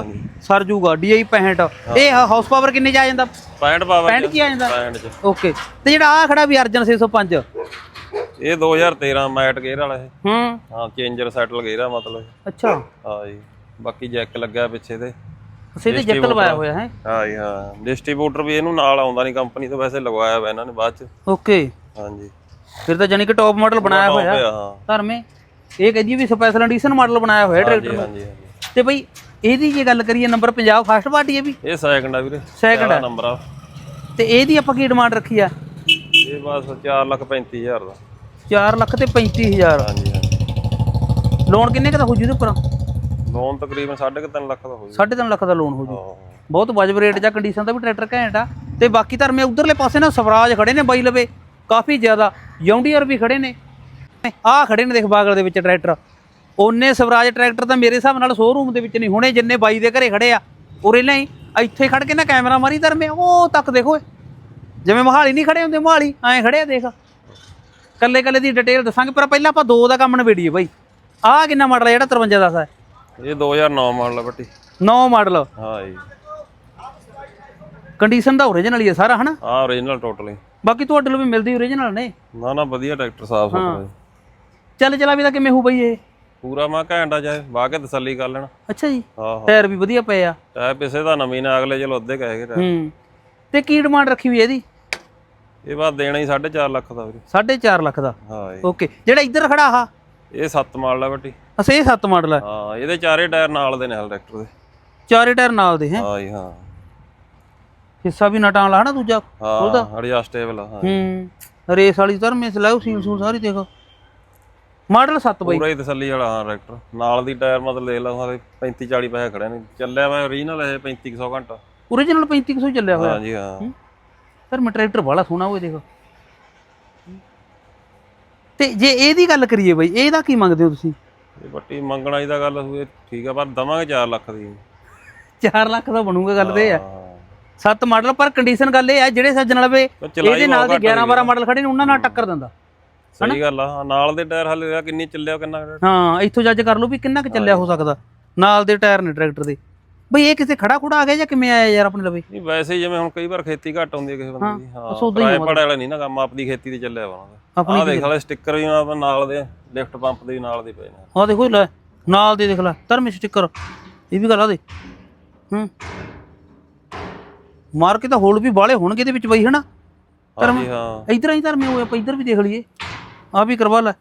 ਸਰ ਜੂਗਾ DI 65 ਇਹ ਹਾਊਸ ਪਾਵਰ ਕਿੰਨੇ ਚ ਆ ਜਾਂਦਾ? 65 ਪਾਵਰ 65 ਕੀ ਆ ਜਾਂਦਾ? 65 ਚ। ਓਕੇ। ਤੇ ਜਿਹੜਾ ਆ ਖੜਾ ਵੀ ਅਰਜਨ 605 ਇਹ 2013 ਮੈਟ ਗੇਅਰ ਵਾਲਾ ਇਹ। ਹੂੰ। ਹਾਂ ਚੇਂਜਰ ਸੈਟਲ ਗੇਅਰ ਆ ਮਤਲਬ। ਅੱਛਾ। ਹਾਂ ਜੀ। ਬਾਕੀ ਜੈਕ ਲੱਗਾ ਪਿੱਛੇ ਤੇ। ਸਿੱਧੇ ਜੈਕ ਲਵਾਇਆ ਹੋਇਆ ਹੈ। ਹਾਂ ਜੀ ਹਾਂ। ਡਿਸਟ੍ਰੀਬਿਊਟਰ ਵੀ ਇਹਨੂੰ ਨਾਲ ਆਉਂਦਾ ਨਹੀਂ ਕੰਪਨੀ ਤੋਂ ਵੈਸੇ ਲਗਵਾਇਆ ਵਾ ਇਹਨਾਂ ਨੇ ਬਾਅਦ ਚ। ਓਕੇ। ਹਾਂਜੀ। ਫਿਰ ਤਾਂ ਜਾਨੀ ਕਿ ਟੌਪ ਮਾਡਲ ਬਣਾਇਆ ਹੋਇਆ। ਹੋਇਆ ਧਰਮੇ ਇਹ ਕਹਿੰਦੀ ਵੀ ਸਪੈਸ਼ਲ ਐਡੀਸ਼ਨ ਮਾਡਲ ਬਣਾਇਆ ਹੋਇਆ ਟਰੈਕਟਰ ਹਾਂਜੀ ਹਾਂਜੀ। ਤੇ ਬਈ ਇਹਦੀ ਜੇ ਗੱਲ ਕਰੀਏ ਨੰਬਰ 50 ਫਸਟ ਪਾਰਟੀ ਹੈ ਵੀ। ਇਹ ਸੈਕਿੰਡ ਆ ਵੀਰੇ। Second ਆ। ਨੰਬਰ ਆ। ਤੇ ਇਹਦੀ ਆਪਾਂ ਕੀ ਡਿਮਾਂਡ ਰੱਖੀ ਆ? ਇਹ ਬਸ 4 ਲੱਖ 35 ਹਜ਼ਾਰ ਦਾ। 4 ਲੱਖ ਤੇ 35000 ਹਾਂਜੀ ਹਾਂਜੀ। ਲੋਨ ਕਿੰਨੇ ਕੁ ਦਾ ਹੋ ਜੂ ਇਹਦੇ ਉੱਪਰ? ਲੋਨ ਤਕਰੀਬਨ 3.5 ਲੱਖ ਦਾ ਹੋ ਜੂ। 3.5 ਲੱਖ ਦਾ ਲੋਨ ਹੋ ਜੂ। ਬਹੁਤ ਵਾਜਬ ਰੇਟ ਜਾਂ ਕੰਡੀਸ਼ਨ ਦਾ ਵੀ ਟਰੈਕਟਰ ਘੈਂਟ ਆ। ਤੇ ਬਾਕੀ ਧਰਮੇ ਉਧਰਲੇ ਪਾਸੇ ਨਾ ਸਵਰਾਜ ਖੜੇ ਨੇ ਬਾਈ ਲਵੇ। ਕਾਫੀ ਜ਼ਿਆਦਾ ਯੌਂਡੀਅਰ ਵੀ ਖੜੇ ਨੇ। ਆਹ ਖੜੇ ਨੇ ਦੇਖ ਬਾਗਲ ਦੇ ਵਿੱਚ ਟਰੈਕਟਰ ਉਹਨੇ ਸਵਰਾਜ ਟਰੈਕਟਰ ਤਾਂ ਮੇਰੇ ਹਿਸਾਬ ਨਾਲ ਸ਼ੋਰੂਮ ਦੇ ਵਿੱਚ ਨਹੀਂ ਹੁਣੇ ਜਿੰਨੇ ਬਾਈ ਦੇ ਘਰੇ ਖੜੇ ਆ। ਉਰੇ ਨਹੀਂ ਇੱਥੇ ਖੜ ਕੇ ਨਾ ਕੈਮਰਾ ਮਾਰੀ ਧਰਮੇ ਉਹ ਤੱਕ ਦੇਖੋ। ਜਿਵੇਂ ਮਹਾਲੀ ਨਹੀਂ ਖੜੇ ਹੁੰਦੇ ਮਹਾਲੀ ਐਂ ਖੜੇ ਆ ਦੇਖ। ਕੱਲੇ ਕੱਲੇ ਦੀ ਡਿਟੇਲ ਦੱਸਾਂਗੇ ਪਰ ਪਹਿਲਾਂ ਆਪਾਂ ਦੋ ਦਾ ਕੰਮ ਨਵੇੜੀਏ ਬਾਈ। ਆਹ ਕਿੰਨਾ ਮਾਡਲ ਹੈ ਜਿਹੜਾ 53 ਦਾ ਹੈ। ਇਹ 2009 ਮਾਡਲ ਆ ਬੱਟੀ। 9 ਮਾਡਲ। ਹਾਂ ਜੀ। ਕੰਡੀਸ਼ਨ ਦਾ ਓਰੀਜਨਲ ਹੀ ਹੈ ਸਾਰਾ ਹਨਾ? ਹਾਂ ਓਰੀਜਨਲ ਟੋਟਲੀ ਬਾਕੀ ਤੁਹਾਡੇ ਨੂੰ ਵੀ ਮਿਲਦੀ ਓਰੀਜਨਲ ਨੇ। ਨਾ ਨਾ ਵਧੀਆ ਟਰੈਕਟਰ ਸਾਫ਼ ਸੁਥਰਾ ਜੀ। ਚੱਲ ਚਲਾ ਵੀ ਤਾਂ ਕਿਵੇਂ ਹੋ ਬਈ ਇਹ? ਪੂਰਾ ਮਾ ਘੈਂਟਾ ਜਾਏ ਵਾਹ ਕੇ ਤਸੱਲੀ ਕਰ ਲੈਣਾ। ਅੱਛਾ ਜੀ। ਹਾਂ ਹਾਂ। ਟਾਇਰ ਵੀ ਵਧੀਆ ਪਏ ਆ। ਟਾਇਰ ਪਿੱਛੇ ਦਾ ਨਵੀਂ ਨਾ ਅਗਲੇ ਚਲੋ ਅੱਧੇ ਕਹੇਗੇ ਟਾਇਰ। ਹੂੰ। ਤੇ ਕੀ ਡਿਮਾਂਡ ਰੱਖੀ ਹੋਈ ਇਹਦੀ? ਇਹ ਬਾਅਦ ਦੇਣਾ ਹੀ 4.5 ਲੱਖ ਦਾ ਵੀਰੇ। 4.5 ਲੱਖ ਦਾ। ਹਾਂ ਜੀ। ਓਕੇ ਜਿਹੜਾ ਇੱਧਰ ਖੜਾ ਆ ਇਹ 7 ਮਾਡਲ ਆ ਬੱਟੀ। ਅਸੇ ਇਹ 7 ਮਾਡਲ ਹੈ ਹਾਂ ਇਹਦੇ ਚਾਰੇ ਟਾਇਰ ਨਾਲ ਦੇ ਨੇ ਹਲ ਟਰੈਕਟਰ ਦੇ। ਚਾਰੇ ਟਾਇਰ ਨਾਲ ਦੇ ਹੈ? ਹਾਂ ਜੀ ਹਾਂ। ਹਿੱਸਾ ਵੀ ਨਟਾਂ ਵਾਲਾ ਹਨਾ ਦੂਜਾ? ਹਾਂ ਐਡਜਸਟੇਬਲ ਹਾਂ ਹੂੰ ਰੇਸ ਵਾਲੀ ਤਰ ਮੇਸ ਲਾਓ ਸੀਲ ਸੂਲ ਸਾਰੀ ਦੇਖੋ। ਮਾਡਲ 7 ਬਈ। ਪੂਰਾ ਹੀ ਤਸੱਲੀ ਵਾਲਾ ਹਾਂ ਟਰੈਕਟਰ। ਨਾਲ ਦੀ ਟਾਇਰ ਮਤਲਬ ਦੇਖ ਲਾ ਸਾਰੇ 35 40 ਪੈਸੇ ਖੜੇ ਨੇ। ਚੱਲਿਆ ਵਾ ਓਰੀਜਨਲ ਇਹ 3500 ਘੰਟਾ। ਓਰੀਜਨਲ 3500 ਚੱਲਿਆ ਹੋਇਆ। ਹਾਂ ਜੀ ਹਾਂ। ਸਰ ਮੈਂ ਟਰੈਕਟਰ ਬੜਾ ਸੋਹਣਾ ਹੋਏ ਦੇਖੋ। ਤੇ ਜੇ ਇਹਦੀ ਗੱਲ ਕਰੀਏ ਬਈ ਇਹਦਾ ਕੀ ਮੰਗਦੇ ਹੋ ਤੁਸੀਂ? ਇਹ ਬੱਟੀ ਮੰਗਣਾ ਇਹਦਾ ਗੱਲ ਹੋਏ ਠੀਕ ਆ ਪਰ ਦਵਾਂਗੇ 4 ਲੱਖ ਦੀ। 4 ਲੱਖ ਦਾ ਬਣੂਗਾ ਗੱਲ ਤੇ ਆ। ਸੱਤ ਮਾਡਲ ਪਰ ਕੰਡੀਸ਼ਨ ਗੱਲ ਇਹ ਹੈ ਜਿਹੜੇ ਸੱਜਣ ਲਵੇ ਇਹਦੇ ਨਾਲ ਦੇ ਘੱਟ 11 12 ਮਾਡਲ ਖੜੇ ਨੇ ਉਹਨਾਂ ਨਾਲ ਟੱਕਰ ਦਿੰਦਾ। ਸਹੀ ਗੱਲ ਆ ਨਾਲ ਦੇ ਟਾਇਰ ਹਲੇ ਆ ਕਿੰਨੀ ਚੱਲਿਆ ਕਿੰਨਾ ਹਾਂ ਇੱਥੋਂ ਜੱਜ ਕਰ ਲਓ ਵੀ ਕਿੰਨਾ ਕੁ ਚੱਲਿਆ ਹੋ ਸਕਦਾ। ਨਾਲ ਦੇ ਟਾਇਰ ਨੇ ਟਰੈਕਟਰ ਦੇ। ਬਈ ਇਹ ਕਿਸੇ ਖੜਾ ਖੁੜਾ ਆ ਗਿਆ ਜਾਂ ਕਿਵੇਂ ਆਇਆ ਯਾਰ ਆਪਣੇ ਲਵੇ? ਨਹੀਂ ਵੈਸੇ ਹੀ ਜਿਵੇਂ ਹੁਣ ਕਈ ਵਾਰ ਖੇਤੀ ਘੱਟ ਆਉਂਦੀ ਹੈ ਕਿਸੇ ਬੰਦੇ ਦੀ। ਹਾਂ ਬਸ ਉਦਾਂ ਹੀ ਪੜੇ ਵਾਲਾ ਨਹੀਂ ਨਾ ਕੰਮ ਆਪਦੀ ਖੇਤੀ ਤੇ ਚੱਲਿਆ ਵਾ ਆਹ ਦੇਖ ਲੈ ਸਟicker ਵੀ ਉਹਨਾਂ ਨਾਲ ਦੇ ਲਿਫਟ ਪੰਪ ਦੇ ਨਾਲ ਦੇ ਪਏ ਨੇ। ਆਹ ਦੇਖੋ ਲੈ ਨਾਲ ਦੇ ਦੇਖ ਲੈ ਧਰਮੇ ਸਟicker ਇਹ ਵੀ ਗੱਲ ਆ ਦੇ। ਹੂੰ। ਮਾਰ ਕੇ ਤਾਂ ਹੋਲ ਵੀ ਬਾਲੇ ਹੋਣਗੇ ਇਹਦੇ ਵਿੱਚ ਬਈ ਹਨਾ? ਹਾਂਜੀ ਹਾਂ। ਇਧਰ ਹੀ ਧਰਮੇ ਹੋਏ ਆਪਾਂ ਇਧਰ ਵੀ ਦੇਖ ਲਈਏ। ਆ ਵੀ ਕਰਵਾ ਲੈ।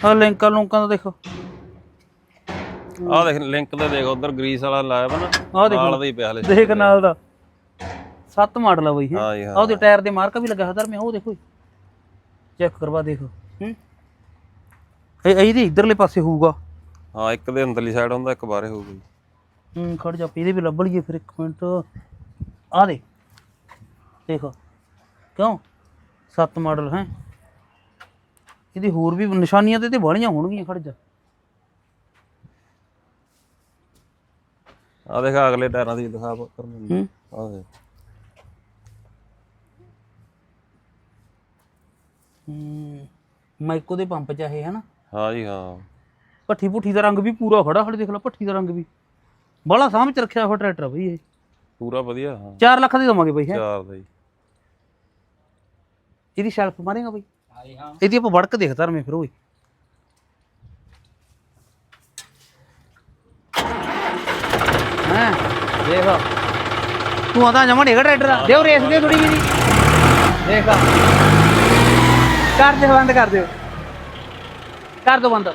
ਆ ਲਿੰਕਾਂ ਲੁੰਕਾਂ ਦਾ ਦੇਖੋ। ਆਹ ਦੇਖ ਲਿੰਕ ਤੇ ਦੇਖ ਉਧਰ ਗਰੀਸ ਵਾਲਾ ਲਾਇਆ ਵਾ ਨਾ ਆਹ ਦੇਖੋ ਨਾਲ ਦਾ ਹੀ ਪਿਆ ਹਲੇ ਦੇਖ ਨਾਲ ਦਾ। ਸੱਤ ਮਾਡਲ ਆ ਬਈ ਇਹ। ਹਾਂ ਜੀ ਆ ਹਾਂ ਉਹਦੇ ਟਾਇਰ ਦੇ ਮਾਰਕਾ ਵੀ ਲੱਗਾ ਹਦਰ ਮੈਂ ਉਹ ਦੇਖੋ ਚੈੱਕ ਕਰਵਾ ਦੇਖੋ। ਹੂੰ। ਇਹ ਇਹਦੇ ਇਧਰਲੇ ਪਾਸੇ ਹੋਊਗਾ। ਹਾਂ ਇੱਕ ਦੇ ਅੰਦਰਲੀ ਸਾਈਡ ਹੁੰਦਾ ਇੱਕ ਬਾਹਰੇ ਹੋਊਗੀ ਹੂੰ ਖੜ ਜਾ ਇਹਦੇ ਵੀ ਲੱਭ ਲਈਏ ਫਿਰ ਇੱਕ ਮਿੰਟ। ਆ ਦੇ ਦੇਖੋ। ਕਿਉਂ? ਸੱਤ ਮਾਡਲ ਹੈ। ਇਹਦੀ ਹੋਰ ਵੀ ਨਿਸ਼ਾਨੀਆਂ ਤੇ ਤੇ ਬਾਹਲੀਆਂ ਹੋਣਗੀਆਂ ਖੜ ਜਾ। ਆਹ ਦੇਖ ਅਗਲੇ ਟਾਇਰਾਂ ਦੀ ਦਿਖਾ ਕਰ ਮੈਨੂੰ ਹੂੰ। ਦੇਖ। ਹੂੰ। ਮਾਈਕੋ ਦੇ ਪੰਪ ਚ ਆ ਇਹ ਹਨਾ? ਹਾਂ ਜੀ ਹਾਂ। ਭੱਠੀ ਭੁੱਠੀ ਦਾ ਰੰਗ ਵੀ ਪੂਰਾ ਖੜਾ ਹਲੇ ਦੇਖ ਲੈ ਭੱਠੀ ਦਾ ਰੰਗ ਵੀ। ਬੜਾ ਸਾਂਭ ਚ ਰੱਖਿਆ ਹੋਇਆ ਟਰੈਕਟਰ ਆ ਬਈ ਇਹ। ਪੂਰਾ ਵਧੀਆ ਹਾਂ। 4 ਲੱਖ ਦੇ ਦਵਾਂਗੇ ਬਈ ਹੈ? ਚਾਰ ਦਾ ਜੀ ਇਹਦੀ ਸ਼ੈਲਫ ਮਾਰੇਗਾ ਬਈ? ਇਹਦੀ ਆਪਾਂ ਵੜਕ ਦੇਖਦਾ ਰਮੇ ਫਿਰ ਓਏ ਹਾਂ ਦੇਖ ਤੂੰ ਆਦਾ ਜਮਾ ਨੇਗਾ ਟਰੈਕਟਰ ਦਿਓ ਰੇਸ ਦੇ ਥੋੜੀ ਜੀ ਦੇਖ ਕਰ ਦੇ ਬੰਦ ਕਰ ਦਿਓ। ਕਰ ਦੋ ਬੰਦ।